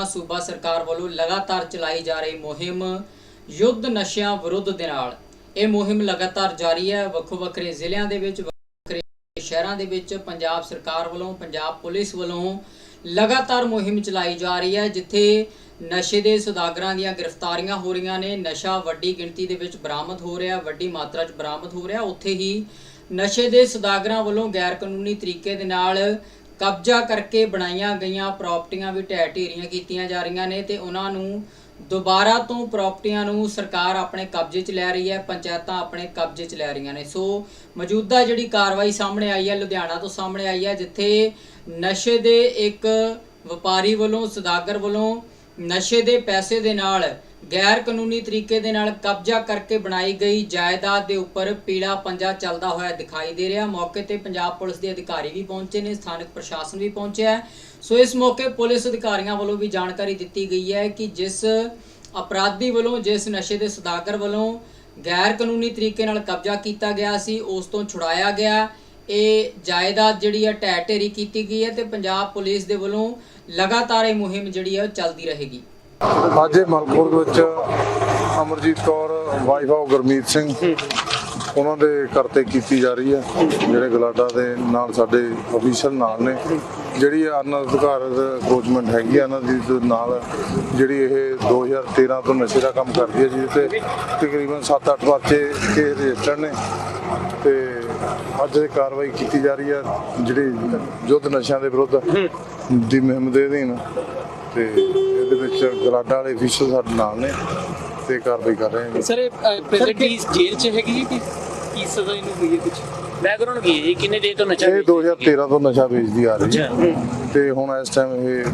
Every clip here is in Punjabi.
ਸੂਬਾ ਸਰਕਾਰ ਵੱਲੋਂ ਲਗਾਤਾਰ ਚਲਾਈ ਜਾ ਰਹੀ ਮੁਹਿੰਮ ਯੁੱਧ ਨਸ਼ਿਆਂ ਵਿਰੁੱਧ ਦੇ ਨਾਲ। ਇਹ ਮੁਹਿੰਮ ਲਗਾਤਾਰ ਜਾਰੀ ਹੈ। ਵੱਖੋ ਵੱਖਰੇ ਜ਼ਿਲ੍ਹਿਆਂ ਦੇ ਵਿੱਚ ਵੱਖਰੇ ਸ਼ਹਿਰਾਂ ਦੇ ਵਿੱਚ ਪੰਜਾਬ ਸਰਕਾਰ ਵੱਲੋਂ, ਪੰਜਾਬ ਪੁਲਿਸ ਵੱਲੋਂ ਲਗਾਤਾਰ ਮੁਹਿੰਮ ਚਲਾਈ ਜਾ ਰਹੀ ਹੈ, ਜਿੱਥੇ ਨਸ਼ੇ ਦੇ ਸੌਦਾਗਰਾਂ ਦੀਆਂ ਗ੍ਰਿਫਤਾਰੀਆਂ ਹੋ ਰਹੀਆਂ ਨੇ। ਨਸ਼ਾ ਵੱਡੀ ਗਿਣਤੀ ਦੇ ਵਿੱਚ ਬਰਾਮਦ ਹੋ ਰਿਹਾ, ਵੱਡੀ ਮਾਤਰਾ 'ਚ ਬਰਾਮਦ ਹੋ ਰਿਹਾ। ਉੱਥੇ ਹੀ ਨਸ਼ੇ ਦੇ ਸੌਦਾਗਰਾਂ ਵੱਲੋਂ ਗੈਰ ਕਾਨੂੰਨੀ ਤਰੀਕੇ ਦੇ ਨਾਲ ਕਬਜ਼ਾ ਕਰਕੇ ਬਣਾਈਆਂ ਗਈਆਂ ਪ੍ਰਾਪਰਟੀਆਂ ਵੀ ਢਹਿ ਢੇਰੀਆਂ ਕੀਤੀਆਂ ਜਾ ਰਹੀਆਂ ਨੇ ਤੇ ਉਹਨਾਂ ਨੂੰ ਦੁਬਾਰਾ ਤੋਂ ਪ੍ਰਾਪਰਟੀਆਂ ਨੂੰ ਸਰਕਾਰ ਆਪਣੇ ਕਬਜ਼ੇ 'ਚ ਲੈ ਰਹੀ ਹੈ, ਪੰਚਾਇਤਾਂ ਆਪਣੇ ਕਬਜ਼ੇ 'ਚ ਲੈ ਰਹੀਆਂ ਨੇ। ਸੋ ਮੌਜੂਦਾ ਜਿਹੜੀ ਕਾਰਵਾਈ ਸਾਹਮਣੇ ਆਈ ਹੈ, ਲੁਧਿਆਣਾ ਤੋਂ ਸਾਹਮਣੇ ਆਈ ਹੈ, ਜਿੱਥੇ ਨਸ਼ੇ ਦੇ ਇੱਕ ਵਪਾਰੀ ਵੱਲੋਂ, ਸੁਦਾਗਰ ਵੱਲੋਂ ਨਸ਼ੇ ਦੇ ਪੈਸੇ ਦੇ ਨਾਲ ਗੈਰ ਕਾਨੂੰਨੀ ਤਰੀਕੇ ਦੇ ਨਾਲ ਕਬਜ਼ਾ ਕਰਕੇ ਬਣਾਈ ਗਈ ਜਾਇਦਾਦ ਦੇ ਉੱਪਰ ਪੀੜਾ ਪੰਜਾ ਚੱਲਦਾ ਹੋਇਆ ਦਿਖਾਈ ਦੇ ਰਿਹਾ। ਮੌਕੇ ਤੇ ਪੰਜਾਬ ਪੁਲਿਸ ਦੇ ਅਧਿਕਾਰੀ ਵੀ ਪਹੁੰਚੇ ਨੇ, ਸਥਾਨਕ ਪ੍ਰਸ਼ਾਸਨ ਵੀ ਪਹੁੰਚਿਆ ਸੋ ਇਸ ਮੌਕੇ ਪੁਲਿਸ ਅਧਿਕਾਰੀਆਂ ਵੱਲੋਂ ਵੀ ਜਾਣਕਾਰੀ ਦਿੱਤੀ ਗਈ ਹੈ ਕਿ ਜਿਸ ਅਪਰਾਧੀ ਵੱਲੋਂ, ਜਿਸ ਨਸ਼ੇ ਦੇ ਸੁਦਾਗਰ ਵੱਲੋਂ ਗੈਰ ਕਾਨੂੰਨੀ ਤਰੀਕੇ ਨਾਲ ਕਬਜ਼ਾ ਕੀਤਾ ਗਿਆ ਸੀ, ਉਸ ਤੋਂ ਛੁਡਾਇਆ ਗਿਆ। ਇਹ ਜਾਇਦਾਦ ਜਿਹੜੀ ਹੈ ਢਹਿ ਢੇਰੀ ਕੀਤੀ ਗਈ ਹੈ ਤੇ ਪੰਜਾਬ ਪੁਲਿਸ ਦੇ ਵੱਲੋਂ ਲਗਾਤਾਰ ਇਹ ਮੁਹਿੰਮ ਜਿਹੜੀ ਹੈ, ਉਹ ਚੱਲਦੀ ਰਹੇਗੀ। ਅੱਜ ਇਹ ਮਲਕਪੁਰ ਦੇ ਵਿੱਚ ਅਮਰਜੀਤ ਕੌਰ ਵਾਈਫ ਆਫ ਗੁਰਮੀਤ ਸਿੰਘ ਉਹਨਾਂ ਦੇ ਕਰਤੇ ਕੀਤੀ ਜਾ ਰਹੀ ਹੈ ਜਿਹੜੇ ਗਲਾਡਾ ਦੇ ਨਾਲ ਸਾਡੇ ਅਫੀਸ਼ਲ ਨਾਲ ਨੇ। ਜਿਹੜੀ ਅਨਅਧਿਕਾਰਤ ਅਪਰੋਚਮੈਂਟ ਹੈਗੀ ਆ ਇਹਨਾਂ ਦੀ ਨਾਲ ਜਿਹੜੀ ਇਹ 2013 ਤੋਂ ਨਸ਼ੇ ਦਾ ਕੰਮ ਕਰਦੀ ਹੈ ਜਿਹਦੇ ਤੇ ਤਕਰੀਬਨ 7-8 ਪਰਚੇ ਕੇ ਰਜਿਸਟਰ ਨੇ। ਤੇ ਅੱਜ ਇਹ ਕਾਰਵਾਈ ਕੀਤੀ ਜਾ ਰਹੀ ਹੈ ਜਿਹੜੀ ਯੁੱਧ ਨਸ਼ਿਆਂ ਦੇ ਵਿਰੁੱਧ ਦੀ ਮੁਹਿੰਮ ਦੇ ਅਧੀਨ। ਤੇ ਇਹਦੇ ਵਿੱਚ ਗਲਾਡਾ ਵਾਲੇ ਅਫੀਸ਼ਲ ਸਾਡੇ ਨਾਲ ਨੇ ਤੇ ਕਾਰਵਾਈ ਕਰ ਰਹੇ ਨੇ। ਸਰ ਪ੍ਰੈਜ਼ੈਂਟਲੀ ਜੇਲ੍ਹ ਚ ਹੈਗੀ ਹੈ ਕਿ ਕੀ ਸਜ਼ਾ ਇਹਨੂੰ ਹੋਈ ਹੈ ਕੁਝ ਬੈਕਗ੍ਰਾਉਂਡ ਕੀ ਹੈ ਜੀ ਕਿੰਨੇ ਦੇਰ ਤੋਂ ਨਸ਼ਾ ਇਹ ਵੇਚਦੀ ਹੈ? 2013 ਤੋਂ ਨਸ਼ਾ ਵੇਚਦੀ ਆ ਰਹੀ ਹੈ। ਤੇ ਹੁਣ ਇਸ ਟਾਈਮ ਇਹ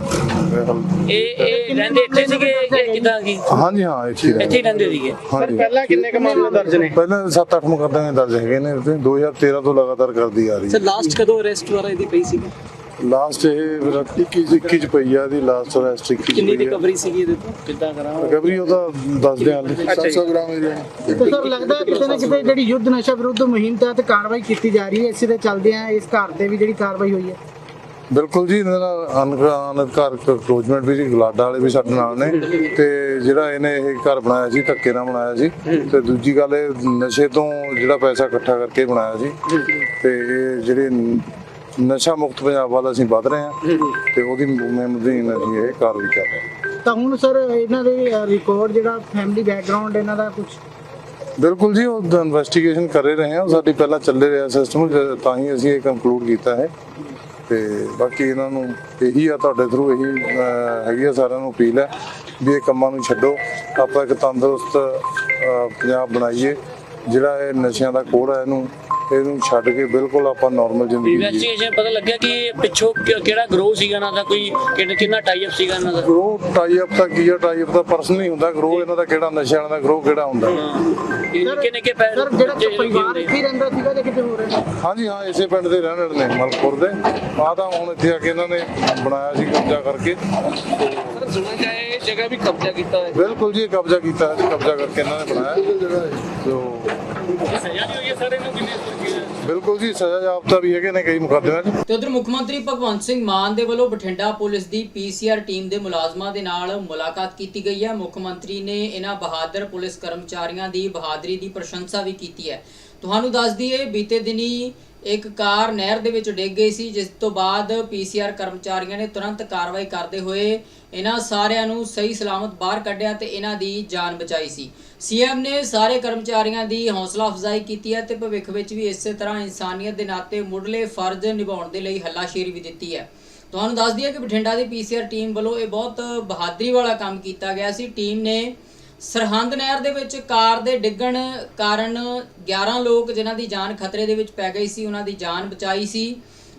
ਇਹ ਇਹ ਰਹਿੰਦੇ ਇੱਥੇ ਸੀਗੇ ਕਿ ਕਿਦਾਂ ਕੀ ਹਾਂਜੀ ਹਾਂ ਇੱਥੇ ਇੱਥੇ ਹੀ ਰਹਿੰਦੇ ਸੀਗੇ। ਪਹਿਲਾਂ ਕਿੰਨੇ ਕ ਮਾਮਲੇ ਦਰਜ ਨੇ? ਪਹਿਲਾਂ 7-8 ਮੁਕੱਦਮੇ ਦਰਜ ਹੈਗੇ ਨੇ। ਤੇ 2013 ਤੋਂ ਲਗਾਤਾਰ ਕਰਦੀ ਆ ਰਹੀ ਸਰ ਲਾਸਟ ਕਦੋਂ ਅਰੈਸਟ ਵਾਰਾ ਇਹਦੀ ਪਈ ਸੀ? ਲਾਸਟ ਇਹ 21 21 ਚ ਪਈ ਆ ਦੀ ਲਾਸਟ ਅਰੈਸਟ 21 ਕਿੰਨੀ ਆ। ਰਿਕਵਰੀ ਸੀਗੀ ਇਹਦੇ ਤੋਂ? ਕਿੱਦਾਂ ਕਰਾਂ ਰਿਕਵਰੀ ਉਹਦਾ ਦੱਸਦੇ ਆ 700 ਗ੍ਰਾਮ ਏਰੀਆ ਤੇ ਸਰ ਲੱਗਦਾ ਕਿਤੇ ਨਾ ਕਿਤੇ ਜਿਹੜੀ ਯੁੱਧ ਨਸ਼ਾ ਵਿਰੁੱਧ ਮੁਹਿੰਮ ਤਹਿਤ ਕਾਰਵਾਈ ਕੀਤੀ ਜਾ ਰਹੀ ਹੈ ਇਸੇ ਦੇ ਚੱਲਦਿਆਂ ਇਸ ਘਰ ਤੇ ਵੀ ਜਿਹੜੀ ਕਾਰਵਾਈ ਹੋਈ ਹੈ? ਬਿਲਕੁਲ ਜੀ ਇਹਨਾਂ ਨਾਲ ਅਨਧਿਕਾਰਕ ਅਪਰੋਚਮੈਂਟ ਵੀ ਜੀ ਗਲਾਡਾ ਵਾਲੇ ਵੀ ਸਾਡੇ ਨਾਲ ਨੇ। ਤੇ ਜਿਹੜਾ ਇਹਨੇ ਇਹ ਘਰ ਬਣਾਇਆ ਸੀ ਧੱਕੇ ਨਾਲ ਬਣਾਇਆ ਸੀ ਤੇ ਦੂਜੀ ਗੱਲ ਇਹ ਨਸ਼ੇ ਤੋਂ ਜਿਹੜਾ ਪੈਸਾ ਇਕੱਠਾ ਕਰਕੇ ਬਣਾਇਆ ਸੀ ਤੇ ਇਹ ਜਿਹੜੇ ਨਸ਼ਾ ਮੁਕਤ ਪੰਜਾਬ ਵੱਲ ਅਸੀਂ ਵਧ ਰਹੇ ਹਾਂ ਤੇ ਉਹਦੀ ਮੁਹਿੰਮ ਦੀ ਅਸੀਂ ਇਹ ਕਾਰਵਾਈ ਕਰ ਰਹੇ ਹਾਂ। ਤਾਂ ਹੁਣ ਸਰ ਇਹਨਾਂ ਦੇ ਰਿਕਾਰਡ ਜਿਹੜਾ ਫੈਮਿਲੀ ਬੈਕਗ੍ਰਾਉਂਡ ਇਹਨਾਂ ਦਾ ਕੁਝ ਬਿਲਕੁਲ ਜੀ ਉਹ ਇਨਵੈਸਟੀਗੇਸ਼ਨ ਕਰ ਰਹੇ ਹਾਂ। ਸਾਡੀ ਪਹਿਲਾਂ ਚੱਲੇ ਰਿਹਾ ਸਿਸਟਮ ਤਾਂ ਹੀ ਅਸੀਂ ਇਹ ਕੰਕਲੂਡ ਕੀਤਾ ਹੈ। ਤੇ ਬਾਕੀ ਇਹਨਾਂ ਨੂੰ ਇਹੀ ਆ ਤੁਹਾਡੇ ਥਰੂ ਇਹੀ ਹੈਗੀ ਆ ਸਾਰਿਆਂ ਨੂੰ ਅਪੀਲ ਹੈ ਵੀ ਇਹ ਕੰਮਾਂ ਨੂੰ ਛੱਡੋ। ਆਪਾਂ ਇੱਕ ਤੰਦਰੁਸਤ ਪੰਜਾਬ ਬਣਾਈਏ। ਜਿਹੜਾ ਇਹ ਨਸ਼ਿਆਂ ਦਾ ਕੋੜ ਹੈ ਇਹਨੂੰ ਇਹਨੂੰ ਛੱਡ ਕੇ ਬਿਲਕੁਲ ਆਪਾਂ ਨਾਰਮਲ ਜ਼ਿੰਦਗੀ ਜੀਏ ਇਨਵੈਸਟੀਗੇਸ਼ਨ ਪਤਾ ਲੱਗਿਆ ਕਿ ਪਿੱਛੋਂ ਕਿਹੜਾ ਗਰੋਹ ਸੀਗਾ ਇਹਨਾਂ ਦਾ? ਕੋਈ ਕਿੰਨਾ- ਕਿੰਨਾ ਟਾਈ ਅਪ ਸੀਗਾ ਇਹਨਾਂ ਦਾ? ਗਰੋ ਟਾਈ ਅਪ ਤਾਂ ਕੀ ਆ? ਟਾਈ ਅਪ ਤਾਂ ਪਰਸਨਲ ਹੀ ਹੁੰਦਾ। ਗਰੋ ਇਹਨਾਂ ਦਾ ਕਿਹੜਾ? ਨਸ਼ਿਆਂ ਵਾਲਾ ਦਾ ਗਰੋ ਕਿਹੜਾ ਹੁੰਦਾ? ਨਿੱਕੇ ਨਿੱਕੇ ਪੈਰ ਸਰ ਜਿਹੜਾ ਪਰਿਵਾਰ ਇੱਥੇ ਹੀ ਰਹਿੰਦਾ ਸੀਗਾ ਜਾਂ ਕਿਤੇ ਹੋਰ ਹੈ? ਹਾਂਜੀ ਹਾਂ ਇਸੇ ਪਿੰਡ ਦੇ ਰਹਿਣ ਵਾਲੇ ਨੇ ਮਲਕਪੁਰ ਦੇ। ਆ ਤਾਂ ਹੁਣ ਇੱਥੇ ਆ ਕੇ ਇਹਨਾਂ ਨੇ ਬਣਾਇਆ ਸੀ ਕਬਜ਼ਾ ਕਰਕੇ। ਸਰ ਸੁਣਿਆ ਜਾਏ ਜਗ੍ਹਾ ਵੀ ਕਬਜ਼ਾ ਕੀਤਾ ਹੈ ਬਿਲਕੁਲ ਜੀ ਕਬਜ਼ਾ ਕੀਤਾ ਹੈ ਕਬਜ਼ਾ ਕਰਕੇ ਇਹਨਾਂ ਨੇ ਬਣਾਇਆ। ਸੋ ਸਜ਼ਾ ਨਹੀਂ ਹੋਈ ਹੈ ਸਰ ਇਹਨੂੰ ਕਿੰਨੇ ਬਿਲਕੁਲ ਜੀ ਸਜ਼ਾ ਜਾਬਤਾ ਵੀ ਹੈਗੇ ਨੇ ਕਈ ਮੁਕੱਦਮਿਆਂ 'ਚ। ਤੇ ਉਧਰ ਮੁੱਖ ਮੰਤਰੀ ਭਗਵੰਤ ਸਿੰਘ ਮਾਨ ਦੇ ਵੱਲੋਂ ਬਠਿੰਡਾ ਪੁਲਿਸ ਦੀ ਪੀਸੀਆਰ ਟੀਮ ਦੇ ਮੁਲਾਜ਼ਮਾਂ ਦੇ ਨਾਲ ਮੁਲਾਕਾਤ ਕੀਤੀ ਗਈ ਹੈ। ਮੁੱਖ ਮੰਤਰੀ ਨੇ ਇਹਨਾਂ ਬਹਾਦਰ ਪੁਲਿਸ ਕਰਮਚਾਰੀਆਂ ਦੀ ਬਹਾਦਰੀ ਦੀ ਪ੍ਰਸ਼ੰਸਾ ਵੀ ਕੀਤੀ ਹੈ। ਤੁਹਾਨੂੰ ਦੱਸ ਦਈਏ, ਬੀਤੇ ਦਿਨੀ ਇੱਕ ਕਾਰ ਨਹਿਰ ਦੇ ਵਿੱਚ ਡਿੱਗ ਗਈ ਸੀ, ਜਿਸ ਤੋਂ ਬਾਅਦ ਪੀਸੀਆਰ ਕਰਮਚਾਰੀਆਂ ਨੇ ਤੁਰੰਤ ਕਾਰਵਾਈ ਕਰਦੇ ਹੋਏ ਇਹਨਾਂ ਸਾਰਿਆਂ ਨੂੰ ਸਹੀ ਸਲਾਮਤ ਬਾਹਰ ਕੱਢਿਆ ਤੇ ਇਹਨਾਂ ਦੀ ਜਾਨ ਬਚਾਈ ਸੀ। ਸੀਐਮ ਨੇ ਸਾਰੇ ਕਰਮਚਾਰੀਆਂ ਦੀ ਹੌਸਲਾ ਅਫਜ਼ਾਈ ਕੀਤੀ ਹੈ ਤੇ ਭਵਿੱਖ ਵਿੱਚ ਵੀ ਇਸੇ ਤਰ੍ਹਾਂ ਇਨਸਾਨੀਅਤ ਦੇ ਨਾਤੇ ਮੁੱਢਲੇ ਫਰਜ਼ ਨਿਭਾਉਣ ਦੇ ਲਈ ਹੱਲਾਸ਼ੇਰੀ ਵੀ ਦਿੱਤੀ ਹੈ। ਤੁਹਾਨੂੰ ਦੱਸ ਦਈਏ ਕਿ ਬਠਿੰਡਾ ਦੀ ਪੀਸੀਆਰ ਟੀਮ ਵੱਲੋਂ ਇਹ ਬਹੁਤ ਬਹਾਦਰੀ ਵਾਲਾ ਕੰਮ ਕੀਤਾ ਗਿਆ ਸੀ। ਟੀਮ ਨੇ ਸਰਹੰਦ ਨਹਿਰ ਦੇ ਵਿੱਚ ਕਾਰ ਦੇ ਡਿੱਗਣ ਕਾਰਨ 11 ਲੋਕ ਜਿਨ੍ਹਾਂ ਦੀ ਜਾਨ ਖਤਰੇ ਦੇ ਵਿੱਚ ਪੈ ਗਈ ਸੀ, ਉਹਨਾਂ ਦੀ ਜਾਨ ਬਚਾਈ ਸੀ।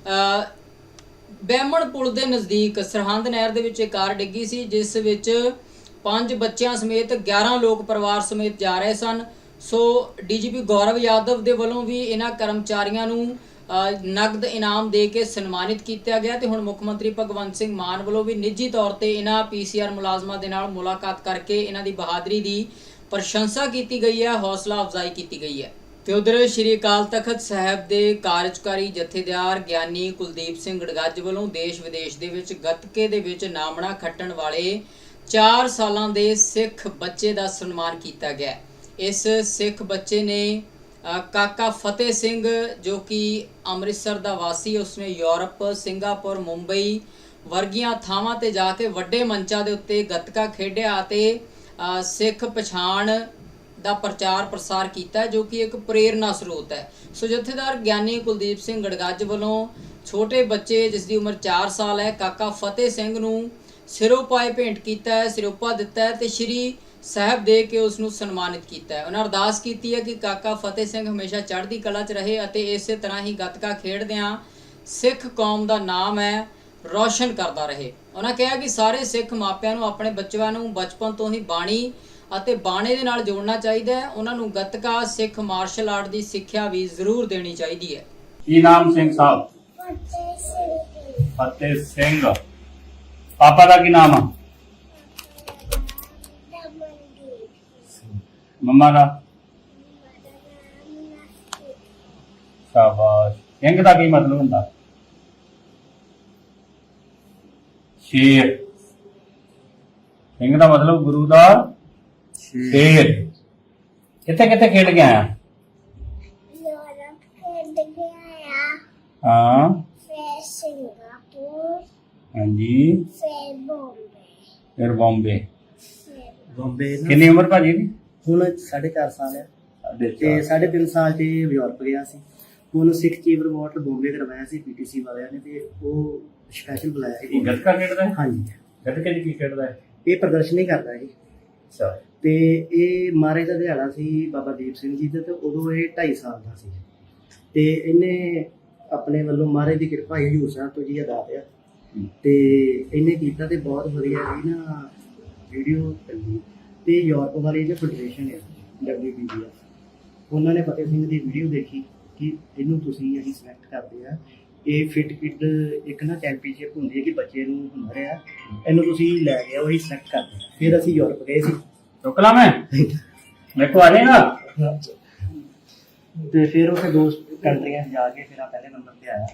ਅ ਬੈਮਣ ਪੁਲ ਦੇ ਨਜ਼ਦੀਕ ਸਰਹੰਦ ਨਹਿਰ ਦੇ ਵਿੱਚ ਇੱਕ ਕਾਰ ਡਿੱਗੀ ਸੀ, ਜਿਸ ਵਿੱਚ ਪੰਜ ਬੱਚਿਆਂ ਸਮੇਤ 11 ਲੋਕ ਪਰਿਵਾਰ ਸਮੇਤ ਜਾ ਰਹੇ ਸਨ। ਸੋ ਡੀਜੀਪੀ ਗੌਰਵ ਯਾਦਵ ਦੇ ਵੱਲੋਂ ਵੀ ਇਹਨਾਂ ਕਰਮਚਾਰੀਆਂ ਨੂੰ ਨਗਦ ਇਨਾਮ ਦੇ ਕੇ ਸਨਮਾਨਿਤ ਕੀਤਾ ਗਿਆ ਤੇ ਹੁਣ ਮੁੱਖ ਮੰਤਰੀ ਭਗਵੰਤ ਸਿੰਘ ਮਾਨ ਵੱਲੋਂ ਵੀ ਨਿੱਜੀ ਤੌਰ ਤੇ ਇਹਨਾਂ ਪੀਸੀਆਰ ਮੁਲਾਜ਼ਮਾਂ ਦੇ ਨਾਲ ਮੁਲਾਕਾਤ ਕਰਕੇ ਇਹਨਾਂ ਦੀ ਬਹਾਦਰੀ ਦੀ ਪ੍ਰਸ਼ੰਸਾ ਕੀਤੀ ਗਈ ਹੈ, ਹੌਸਲਾ ਅਫਜ਼ਾਈ ਕੀਤੀ ਗਈ ਹੈ। ਤੇ ਉਧਰ ਸ਼੍ਰੀ ਅਕਾਲ ਤਖਤ ਸਾਹਿਬ ਦੇ ਕਾਰਜਕਾਰੀ ਜਥੇਦਾਰ ਗਿਆਨੀ ਕੁਲਦੀਪ ਸਿੰਘ ਗੜਗੱਜ ਵੱਲੋਂ ਦੇਸ਼ ਵਿਦੇਸ਼ ਦੇ ਵਿੱਚ ਗੱਤਕੇ ਦੇ ਵਿੱਚ ਨਾਮਣਾ ਖੱਟਣ ਵਾਲੇ 4 ਸਾਲਾਂ ਦੇ ਸਿੱਖ ਬੱਚੇ ਦਾ ਸਨਮਾਨ ਕੀਤਾ ਗਿਆ। ਇਸ ਸਿੱਖ ਬੱਚੇ ਨੇ ਕਾਕਾ ਫਤਿਹ ਸਿੰਘ, ਜੋ ਕਿ ਅੰਮ੍ਰਿਤਸਰ ਦਾ ਵਾਸੀ, ਉਸਨੇ ਯੂਰਪ, ਸਿੰਗਾਪੁਰ, ਮੁੰਬਈ ਵਰਗੀਆਂ ਥਾਵਾਂ ਤੇ ਜਾ ਕੇ ਵੱਡੇ ਮੰਚਾਂ ਦੇ ਉੱਤੇ ਗੱਤਕਾ ਖੇਡਿਆ ਅਤੇ ਸਿੱਖ ਪਛਾਣ ਦਾ ਪ੍ਰਚਾਰ ਪ੍ਰਸਾਰ ਕੀਤਾ, ਜੋ ਕਿ ਇੱਕ ਪ੍ਰੇਰਨਾ ਸਰੋਤ ਹੈ। ਸੋ ਜਥੇਦਾਰ ਗਿਆਨੀ ਕੁਲਦੀਪ ਸਿੰਘ ਗੜਗੱਜ ਵੱਲੋਂ ਛੋਟੇ ਬੱਚੇ, ਜਿਸ ਦੀ ਉਮਰ 4 ਸਾਲ ਹੈ, ਕਾਕਾ ਫਤਿਹ ਸਿੰਘ ਨੂੰ ਸਿਰੋਪਾਏ ਭੇਂਟ ਕੀਤਾ ਹੈ, ਸਿਰੋਪਾ ਦਿੱਤਾ ਹੈ ਤੇ ਸ਼੍ਰੀ ਸਾਹਿਬ ਦੇ ਕੇ ਉਸ ਨੂੰ ਸਨਮਾਨਿਤ ਕੀਤਾ ਹੈ। ਉਹਨਾਂ ਅਰਦਾਸ ਕੀਤੀ ਹੈ ਕਿ ਕਾਕਾ ਫਤਿਹ ਸਿੰਘ ਹਮੇਸ਼ਾ ਚੜ੍ਹਦੀ ਕਲਾ 'ਚ ਰਹੇ ਅਤੇ ਇਸੇ ਤਰ੍ਹਾਂ ਹੀ ਗੱਤਕਾ ਖੇਡਦਿਆਂ ਸਿੱਖ ਕੌਮ ਦਾ ਨਾਮ ਹੈ ਰੌਸ਼ਨ ਕਰਦਾ ਰਹੇ। ਉਹਨਾਂ ਕਿਹਾ ਕਿ ਸਾਰੇ ਸਿੱਖ ਮਾਪਿਆਂ ਨੂੰ ਆਪਣੇ ਬੱਚਿਆਂ ਨੂੰ ਬਚਪਨ ਤੋਂ ਹੀ ਬਾਣੀ ਅਤੇ ਬਾਣੇ ਦੇ ਨਾਲ ਜੋੜਨਾ ਚਾਹੀਦਾ ਹੈ। ਉਹਨਾਂ ਨੂੰ ਗੱਤਕਾ ਸਿੱਖ ਮਾਰਸ਼ਲ ਆਰਟ ਦੀ ਸਿੱਖਿਆ ਵੀ ਜ਼ਰੂਰ ਦੇਣੀ ਚਾਹੀਦੀ ਹੈ। ਕੀ ਨਾਮ ਸਿੰਘ ਸਾਹਿਬ? ਫਤਿਹ ਸਿੰਘ। ਪਾਪਾ ਦਾ ਕੀ ਨਾਮ ਆ? ਮੰਮਾ ਦਾ? ਸ਼ਾਬਾਸ਼। ਸਿੰਘ ਦਾ ਕੀ ਮਤਲਬ ਹੁੰਦਾ? ਸ਼ੇਰ। ਸਿੰਘ ਦਾ ਮਤਲਬ ਗੁਰੂ ਦਾ ਸ਼ੇਰ। ਕਿੱਥੇ ਕਿੱਥੇ ਖੇਡ ਗਿਆ ਆ ਯੂਰਪ ਖੇਡ ਗਿਆ ਆ ਹਾਂ ਫਿਰ ਸਿੰਗਾਪੁਰ ਹਾਂਜੀ ਫਿਰ ਬੰਬੇ। ਫਿਰ ਬੰਬੇ ਬੰਬੇ ਕਿੰਨੀ ਉਮਰ ਭਾਜੀ ਦੀ? ਹੁਣ 4.5 ਸਾਲ ਹੈ ਤੇ ਚਾਰ। 3.5 ਸਾਲ ਤੇ ਯੂਰਪ ਗਿਆ ਸੀ। ਉਹਨੂੰ ਸਿੱਖ ਚੀਫ ਰਿਪੋਰਟ ਬੰਬੇ ਕਰਵਾਇਆ ਸੀ ਪੀਟੀਸੀ ਵਾਲਿਆਂ ਨੇ ਤੇ ਉਹ ਸਪੈਸ਼ਲ ਬੁਲਾਇਆ ਇਹ ਸੀ ਗੱਤਕਾ ਖੇਡਦਾ ਹੈ? ਹਾਂਜੀ। ਗੱਤਕੇ ਦੀ ਕੀ ਖੇਡਦਾ ਹੈ? ਇਹ ਪ੍ਰਦਰਸ਼ਨੀ ਕਰਦਾ ਹੈ ਅੱਛਾ। ਤੇ ਇਹ ਮਾਰੇ ਦਾ ਦਿਹਾੜਾ ਸੀ ਬਾਬਾ ਦੀਪ ਸਿੰਘ ਜੀ ਦਾ ਤੇ ਉਦੋਂ ਇਹ 2.5 ਸਾਲ ਦਾ ਸੀ। ਤੇ ਇਹਨੇ ਆਪਣੇ ਵੱਲੋਂ ਮਹਾਰਾਜ ਦੀ ਕਿਰਪਾ ਹਜ਼ੂਰ ਸਾਹਿਬ ਤੋਂ ਜੀ ਅਦਾ ਪਿਆ। ਤੇ ਇਹਨੇ ਕੀਤਾ ਤੇ ਬਹੁਤ ਵਧੀਆ ਜੀ ਨਾ ਵੀਡੀਓ ਚੱਲੀ। ਤੇ ਯੂਰਪ ਵਾਲੀ ਜੋ ਫੈਡਰੇਸ਼ਨ ਹੈ WBBF ਉਹਨਾਂ ਨੇ ਫਤਿਹ ਸਿੰਘ ਦੀ ਵੀਡੀਓ ਦੇਖੀ ਕਿ ਇਹਨੂੰ ਤੁਸੀਂ ਅਸੀਂ ਸਿਲੈਕਟ ਕਰਦੇ ਆ ਇਹ ਫਿਟ ਕਿਡ ਇੱਕ ਨਾ ਚੈਂਪੀਅਨਸ਼ਿਪ ਹੁੰਦੀ ਹੈ ਕਿ ਬੱਚੇ ਨੂੰ ਹੁਨਰ ਆ ਇਹਨੂੰ ਤੁਸੀਂ ਲੈ ਕੇ ਆਓ ਅਸੀਂ ਸਿਲੈਕਟ ਕਰਦੇ ਹਾਂ। ਫਿਰ ਅਸੀਂ ਯੂਰਪ ਗਏ ਸੀ। ਚੁੱਕ ਲਾ ਮੈਂ। ਮੇਰੇ ਕੋ ਆ ਜਾਏਗਾ ਤੇ ਫਿਰ ਉੱਥੇ ਦੋ ਕੰਟਰੀਆਂ ਜਾ ਕੇ ਫਿਰ ਆ ਪਹਿਲੇ ਨੰਬਰ ਤੇ ਆਇਆ।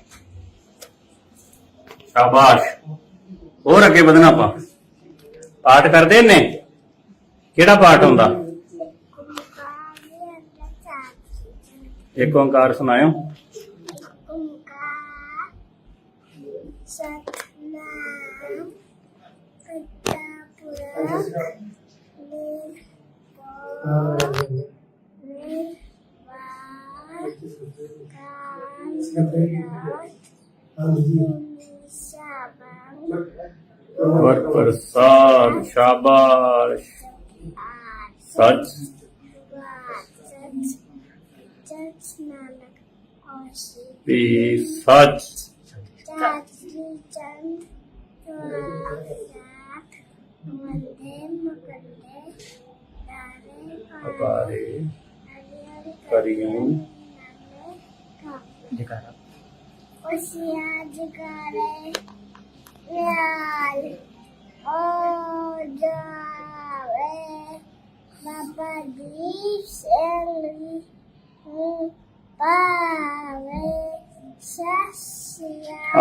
ਸ਼ਾਬਾਸ਼। ਹੋਰ ਅੱਗੇ ਵਧਣਾ ਆਪਾਂ। ਪਾਠ ਕਰਦੇ ਨੇ? ਕਿਹੜਾ ਪਾਠ ਹੁੰਦਾ ਇੱਕ ਓੰਕਾਰ ਸੁਣਾਇਓ। ਕੁੰਕਾਰ ਸਤਨਾਮ ਕਾਲ ਵਰ ਪ੍ਰਸਾਦ ਸ਼ਾਬਾਸ਼। ਸੱਚ ਸੱਚ ਨਾਨਕ ਹੋਸੀ ਤੇ ਸੱਚ ਸੱਚ ਚੰਦ ਮੰਦੇ ਮਕੰਦੇ ਦਾਰੇ ਅਪਾਰੇ ਕਰਿਉ ਜਗਾਰਾ ਉਸਿਆ ਜਗਾਰੇ ਲਾਲ ਓ ਜਾ Jave Baba Deep Singh Pave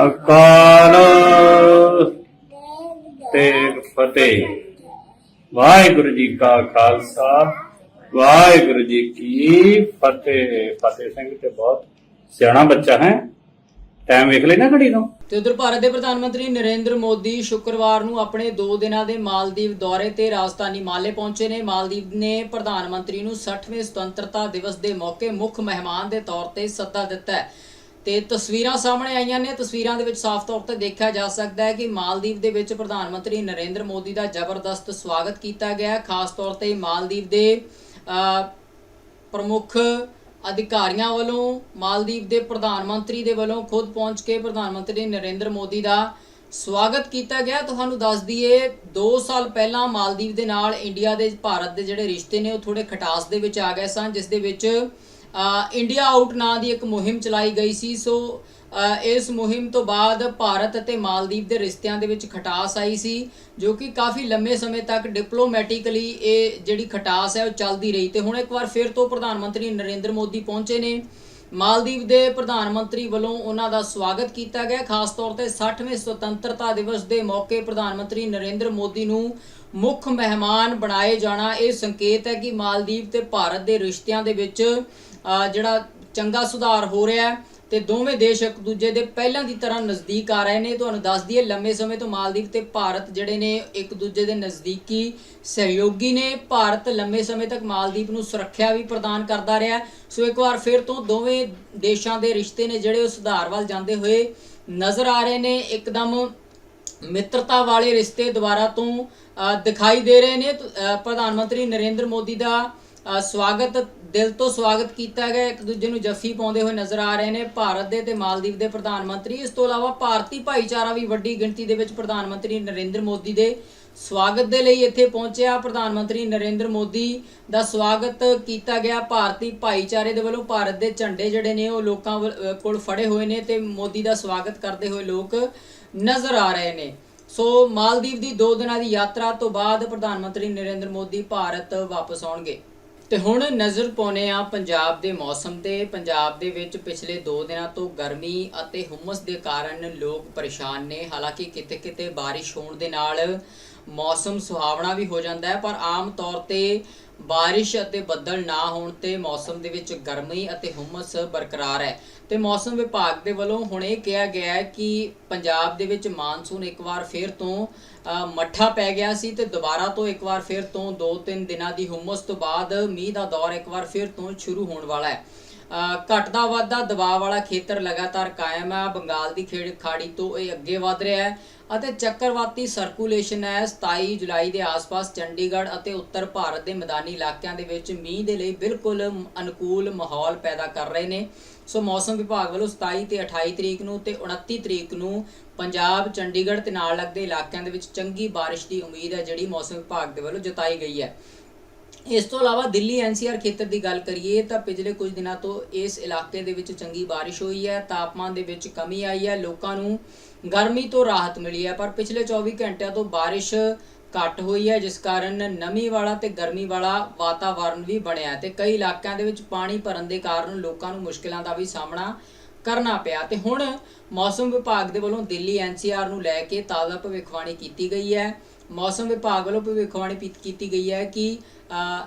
ਅਕਾਲ Dev ਤੇਗ ਫਤਿਹ। ਵਾਹਿਗੁਰੂ ਜੀ ਕਾ ਖਾਲਸਾ, ਵਾਹਿਗੁਰੂ ਜੀ ਕੀ ਫਤਿਹ। ਫਤਿਹ ਸਿੰਘ ਤੇ ਬਹੁਤ ਸਿਆਣਾ ਬੱਚਾ ਹੈ। ਟਾਈਮ ਵੇਖ ਲੈਣਾ ਘੜੀ ਤੋਂ ਤੇ ਉਧਰ ਭਾਰਤ ਦੇ ਪ੍ਰਧਾਨ ਮੰਤਰੀ ਨਰਿੰਦਰ ਮੋਦੀ ਸ਼ੁੱਕਰਵਾਰ ਨੂੰ ਆਪਣੇ 2 ਦਿਨਾਂ ਦੇ ਮਾਲਦੀਵ ਦੌਰੇ ਤੇ ਰਾਜਧਾਨੀ ਮਾਲੇ ਪਹੁੰਚੇ ਨੇ। ਮਾਲਦੀਵ ਨੇ ਪ੍ਰਧਾਨ ਮੰਤਰੀ ਨੂੰ 60ਵੇਂ ਸੁਤੰਤਰਤਾ ਦਿਵਸ ਦੇ ਮੌਕੇ ਮੁੱਖ ਮਹਿਮਾਨ ਦੇ ਤੌਰ ਤੇ ਸੱਦਾ ਦਿੱਤਾ ਹੈ। ਤੇ ਤਸਵੀਰਾਂ ਸਾਹਮਣੇ ਆਈਆਂ ਨੇ। ਤਸਵੀਰਾਂ ਦੇ ਵਿੱਚ ਸਾਫ਼ ਤੌਰ ਤੇ ਦੇਖਿਆ ਜਾ ਸਕਦਾ ਹੈ ਕਿ ਮਾਲਦੀਵ ਦੇ ਵਿੱਚ ਪ੍ਰਧਾਨ ਮੰਤਰੀ ਨਰਿੰਦਰ ਮੋਦੀ ਦਾ ਜ਼ਬਰਦਸਤ ਸਵਾਗਤ ਕੀਤਾ ਗਿਆ ਖਾਸ ਤੌਰ ਤੇ ਮਾਲਦੀਵ ਦੇ ਅ, ਪ੍ਰਮੁੱਖ ਅਧਿਕਾਰੀਆਂ ਵੱਲੋਂ ਮਾਲਦੀਵ ਦੇ ਪ੍ਰਧਾਨ ਮੰਤਰੀ ਦੇ ਵੱਲੋਂ ਖੁਦ ਪਹੁੰਚ ਕੇ ਪ੍ਰਧਾਨ ਮੰਤਰੀ ਨਰਿੰਦਰ ਮੋਦੀ ਦਾ ਸਵਾਗਤ ਕੀਤਾ ਗਿਆ। ਤੁਹਾਨੂੰ ਦੱਸ ਦਈਏ 2 ਸਾਲ ਪਹਿਲਾਂ ਮਾਲਦੀਵ ਦੇ ਨਾਲ ਇੰਡੀਆ ਦੇ, ਭਾਰਤ ਦੇ ਜਿਹੜੇ ਰਿਸ਼ਤੇ ਨੇ, ਉਹ ਥੋੜੇ ਖਟਾਸ ਦੇ ਵਿੱਚ ਆ ਗਏ ਸਨ, ਜਿਸ ਦੇ ਵਿੱਚ ਇੰਡੀਆ ਆਊਟ ਨਾਂ ਦੀ ਇੱਕ ਮੁਹਿੰਮ ਚਲਾਈ ਗਈ ਸੀ। ਸੋ ਇਸ ਮੁਹਿੰਮ ਤੋਂ ਬਾਅਦ ਭਾਰਤ ਅਤੇ ਮਾਲਦੀਵ ਦੇ ਰਿਸ਼ਤਿਆਂ ਦੇ ਵਿੱਚ ਖਟਾਸ ਆਈ ਸੀ, ਜੋ ਕਿ ਕਾਫੀ ਲੰਮੇ ਸਮੇਂ ਤੱਕ ਡਿਪਲੋਮੈਟਿਕਲੀ ਇਹ ਜਿਹੜੀ ਖਟਾਸ ਹੈ ਉਹ ਚੱਲਦੀ ਰਹੀ। ਤੇ ਹੁਣ ਇੱਕ ਵਾਰ ਫਿਰ ਤੋਂ ਪ੍ਰਧਾਨ ਮੰਤਰੀ ਨਰਿੰਦਰ ਮੋਦੀ ਪਹੁੰਚੇ ਨੇ। ਮਾਲਦੀਵ ਦੇ ਪ੍ਰਧਾਨ ਮੰਤਰੀ ਵੱਲੋਂ ਉਹਨਾਂ ਦਾ ਸਵਾਗਤ ਕੀਤਾ ਗਿਆ। ਖਾਸ ਤੌਰ ਤੇ 60ਵੇਂ ਸੁਤੰਤਰਤਾ ਦਿਵਸ ਦੇ ਮੌਕੇ ਪ੍ਰਧਾਨ ਮੰਤਰੀ ਨਰਿੰਦਰ ਮੋਦੀ ਨੂੰ ਮੁੱਖ ਮਹਿਮਾਨ ਬਣਾਏ ਜਾਣਾ ਇਹ ਸੰਕੇਤ ਹੈ ਕਿ ਮਾਲਦੀਵ ਤੇ ਭਾਰਤ ਦੇ ਰਿਸ਼ਤਿਆਂ ਦੇ ਵਿੱਚ ਜਿਹੜਾ ਚੰਗਾ ਸੁਧਾਰ ਹੋ ਰਿਹਾ ਹੈ ਤੇ ਦੋਵੇਂ ਦੇਸ਼ ਇੱਕ ਦੂਜੇ ਦੇ ਪਹਿਲਾਂ ਦੀ ਤਰ੍ਹਾਂ ਨਜ਼ਦੀਕ ਆ ਰਹੇ ਨੇ। ਤੁਹਾਨੂੰ ਦੱਸ ਦਈਏ, ਲੰਮੇ ਸਮੇਂ ਤੋਂ ਮਾਲਦੀਵ ਤੇ ਭਾਰਤ ਜਿਹੜੇ ਨੇ, ਇੱਕ ਦੂਜੇ ਦੇ ਨਜ਼ਦੀਕੀ ਸਹਿਯੋਗੀ ਨੇ। ਭਾਰਤ ਲੰਮੇ ਸਮੇਂ ਤੱਕ ਮਾਲਦੀਵ ਨੂੰ ਸੁਰੱਖਿਆ ਵੀ ਪ੍ਰਦਾਨ ਕਰਦਾ ਰਿਹਾ। ਸੋ ਇੱਕ ਵਾਰ ਫਿਰ ਤੋਂ ਦੋਵੇਂ ਦੇਸ਼ਾਂ ਦੇ ਰਿਸ਼ਤੇ ਨੇ ਜਿਹੜੇ ਉਹ ਸੁਧਾਰ ਵੱਲ ਜਾਂਦੇ ਹੋਏ ਨਜ਼ਰ ਆ ਰਹੇ ਨੇ। ਇੱਕਦਮ ਮਿੱਤਰਤਾ ਵਾਲੇ ਰਿਸ਼ਤੇ ਦੁਬਾਰਾ ਤੋਂ ਦਿਖਾਈ ਦੇ ਰਹੇ ਨੇ। ਪ੍ਰਧਾਨ ਮੰਤਰੀ ਨਰਿੰਦਰ ਮੋਦੀ ਦਾ ਸਵਾਗਤ ਦਿਲ ਤੋਂ ਸਵਾਗਤ ਕੀਤਾ ਗਿਆ। ਇੱਕ ਦੂਜੇ ਨੂੰ ਜੱਫੀ ਪਾਉਂਦੇ ਹੋਏ ਨਜ਼ਰ ਆ ਰਹੇ ਨੇ ਭਾਰਤ ਦੇ ਤੇ ਮਾਲਦੀਵ ਦੇ ਪ੍ਰਧਾਨ ਮੰਤਰੀ। ਇਸ ਤੋਂ ਇਲਾਵਾ ਭਾਰਤੀ ਭਾਈਚਾਰਾ ਵੀ ਵੱਡੀ ਗਿਣਤੀ ਦੇ ਵਿੱਚ ਪ੍ਰਧਾਨ ਮੰਤਰੀ ਨਰਿੰਦਰ ਮੋਦੀ ਦੇ ਸਵਾਗਤ ਦੇ ਲਈ ਇੱਥੇ ਪਹੁੰਚਿਆ। ਪ੍ਰਧਾਨ ਮੰਤਰੀ ਨਰਿੰਦਰ ਮੋਦੀ ਦਾ ਸਵਾਗਤ ਕੀਤਾ ਗਿਆ। ਭਾਰਤੀ ਭਾਈਚਾਰੇ ਦੇ ਵੱਲੋਂ ਭਾਰਤ ਦੇ ਝੰਡੇ ਜਿਹੜੇ ਨੇ ਉਹ ਲੋਕਾਂ ਵੱਲ- ਕੋਲ ਫੜੇ ਹੋਏ ਨੇ ਤੇ ਮੋਦੀ ਦਾ ਸਵਾਗਤ ਕਰਦੇ ਹੋਏ ਲੋਕ ਨਜ਼ਰ ਆ ਰਹੇ ਨੇ। ਸੋ ਮਾਲਦੀਵ ਦੀ 2 ਦਿਨਾਂ ਦੀ ਯਾਤਰਾ ਤੋਂ ਬਾਅਦ ਪ੍ਰਧਾਨ ਮੰਤਰੀ ਨਰਿੰਦਰ ਮੋਦੀ ਭਾਰਤ ਵਾਪਸ ਆਉਣਗੇ। ਤੇ ਹੁਣ ਨਜ਼ਰ ਪਾਉਨੇ ਆ ਪੰਜਾਬ ਦੇ ਮੌਸਮ ਤੇ। ਪੰਜਾਬ ਦੇ ਵਿੱਚ ਪਿਛਲੇ 2 ਦਿਨਾਂ ਤੋਂ ਗਰਮੀ ਅਤੇ ਹੁਮਸ ਦੇ ਕਾਰਨ ਲੋਕ ਪਰੇਸ਼ਾਨ ਨੇ। ਹਾਲਾਂਕਿ ਕਿਤੇ-ਕਿਤੇ ਬਾਰਿਸ਼ ਹੋਣ ਦੇ ਨਾਲ ਮੌਸਮ ਸੁਹਾਵਣਾ ਵੀ ਹੋ ਜਾਂਦਾ ਹੈ ਪਰ ਆਮ ਤੌਰ ਤੇ ਬਾਰਿਸ਼ ਅਤੇ ਬੱਦਲ ਨਾ ਹੋਣ ਤੇ ਮੌਸਮ ਦੇ ਵਿੱਚ ਗਰਮੀ ਅਤੇ ਹੁਮਸ ਬਰਕਰਾਰ ਹੈ। ਤੇ ਮੌਸਮ ਵਿਭਾਗ ਦੇ ਵੱਲੋਂ ਹੁਣ ਇਹ ਕਿਹਾ ਗਿਆ ਹੈ ਕਿ ਪੰਜਾਬ ਦੇ ਵਿੱਚ ਮਾਨਸੂਨ ਇੱਕ ਵਾਰ ਫਿਰ ਤੋਂ ਮੱਠਾ ਪੈ ਗਿਆ ਸੀ ਤੇ ਦੁਬਾਰਾ ਤੋਂ ਇੱਕ ਵਾਰ ਫਿਰ ਤੋਂ 2-3 ਦਿਨਾਂ ਦੀ ਹੁਮਸ ਤੋਂ ਬਾਅਦ ਮੀਂਹ ਦਾ ਦੌਰ ਇੱਕ ਵਾਰ ਫਿਰ ਤੋਂ ਸ਼ੁਰੂ ਹੋਣ ਵਾਲਾ ਹੈ। ਅ, ਘਟਦਾ ਵੱਧਦਾ ਦਬਾਅ ਵਾਲਾ ਖੇਤਰ ਲਗਾਤਾਰ ਕਾਇਮ ਹੈ। ਬੰਗਾਲ ਦੀ ਖੇੜ ਖਾੜੀ ਤੋਂ ਇਹ ਅੱਗੇ ਵਧ ਰਿਹਾ ਹੈ। ਅਤੇ ਚੱਕਰਵਾਤੀ ਸਰਕੂਲੇਸ਼ਨ ਹੈ 27 ਜੁਲਾਈ ਦੇ ਆਸ-ਪਾਸ ਚੰਡੀਗੜ੍ਹ ਅਤੇ ਉੱਤਰ ਭਾਰਤ ਦੇ ਮੈਦਾਨੀ ਇਲਾਕਿਆਂ ਦੇ ਵਿੱਚ ਮੀਂਹ ਦੇ ਲਈ ਬਿਲਕੁਲ ਅਨੁਕੂਲ ਮਾਹੌਲ ਪੈਦਾ ਕਰ ਰਹੇ ਨੇ। ਸੋ ਮੌਸਮ ਵਿਭਾਗ ਵੱਲੋਂ 27 ਤੇ 28 ਤਰੀਕ ਨੂੰ ਤੇ 29 ਤਰੀਕ ਨੂੰ ਪੰਜਾਬ, ਚੰਡੀਗੜ੍ਹ ਤੇ ਨਾਲ ਲੱਗਦੇ ਇਲਾਕਿਆਂ ਦੇ ਵਿੱਚ ਚੰਗੀ ਬਾਰਿਸ਼ ਦੀ ਉਮੀਦ ਹੈ, ਜਿਹੜੀ ਮੌਸਮ ਵਿਭਾਗ ਦੇ ਵੱਲੋਂ ਜਤਾਈ ਗਈ ਹੈ। ਇਸ ਤੋਂ ਇਲਾਵਾ ਦਿੱਲੀ ਐਨਸੀਆਰ ਖੇਤਰ ਦੀ ਗੱਲ ਕਰੀਏ ਤਾਂ ਪਿਛਲੇ ਕੁਝ ਦਿਨਾਂ ਤੋਂ ਇਸ ਇਲਾਕੇ ਦੇ ਵਿੱਚ ਚੰਗੀ ਬਾਰਿਸ਼ ਹੋਈ ਹੈ, ਤਾਪਮਾਨ ਦੇ ਵਿੱਚ ਕਮੀ ਆਈ ਹੈ, ਲੋਕਾਂ ਨੂੰ ਗਰਮੀ ਤੋਂ ਰਾਹਤ ਮਿਲੀ ਹੈ ਪਰ ਪਿਛਲੇ 24 ਘੰਟਿਆਂ ਤੋਂ ਬਾਰਿਸ਼ ਘੱਟ ਹੋਈ ਹੈ ਜਿਸ ਕਾਰਨ ਨਮੀ ਵਾਲਾ ਤੇ ਗਰਮੀ ਵਾਲਾ ਵਾਤਾਵਰਣ ਵੀ ਬਣਿਆ ਹੈ ਤੇ ਕਈ ਇਲਾਕਿਆਂ ਦੇ ਵਿੱਚ ਪਾਣੀ ਭਰਨ ਦੇ ਕਾਰਨ ਲੋਕਾਂ ਨੂੰ ਮੁਸ਼ਕਲਾਂ ਦਾ ਵੀ ਸਾਹਮਣਾ ਕਰਨਾ ਪਿਆ। ਤੇ ਹੁਣ ਮੌਸਮ ਵਿਭਾਗ ਦੇ ਵੱਲੋਂ ਦਿੱਲੀ ਐਨਸੀਆਰ ਨੂੰ ਲੈ ਕੇ ਤਾਜ਼ਾ ਭਵਿੱਖਬਾਣੀ ਕੀਤੀ ਗਈ ਹੈ। ਮੌਸਮ ਵਿਭਾਗ ਵੱਲੋਂ ਭਵਿੱਖਬਾਣੀ ਪੀ- ਕੀਤੀ ਗਈ ਹੈ ਕਿ ਅ,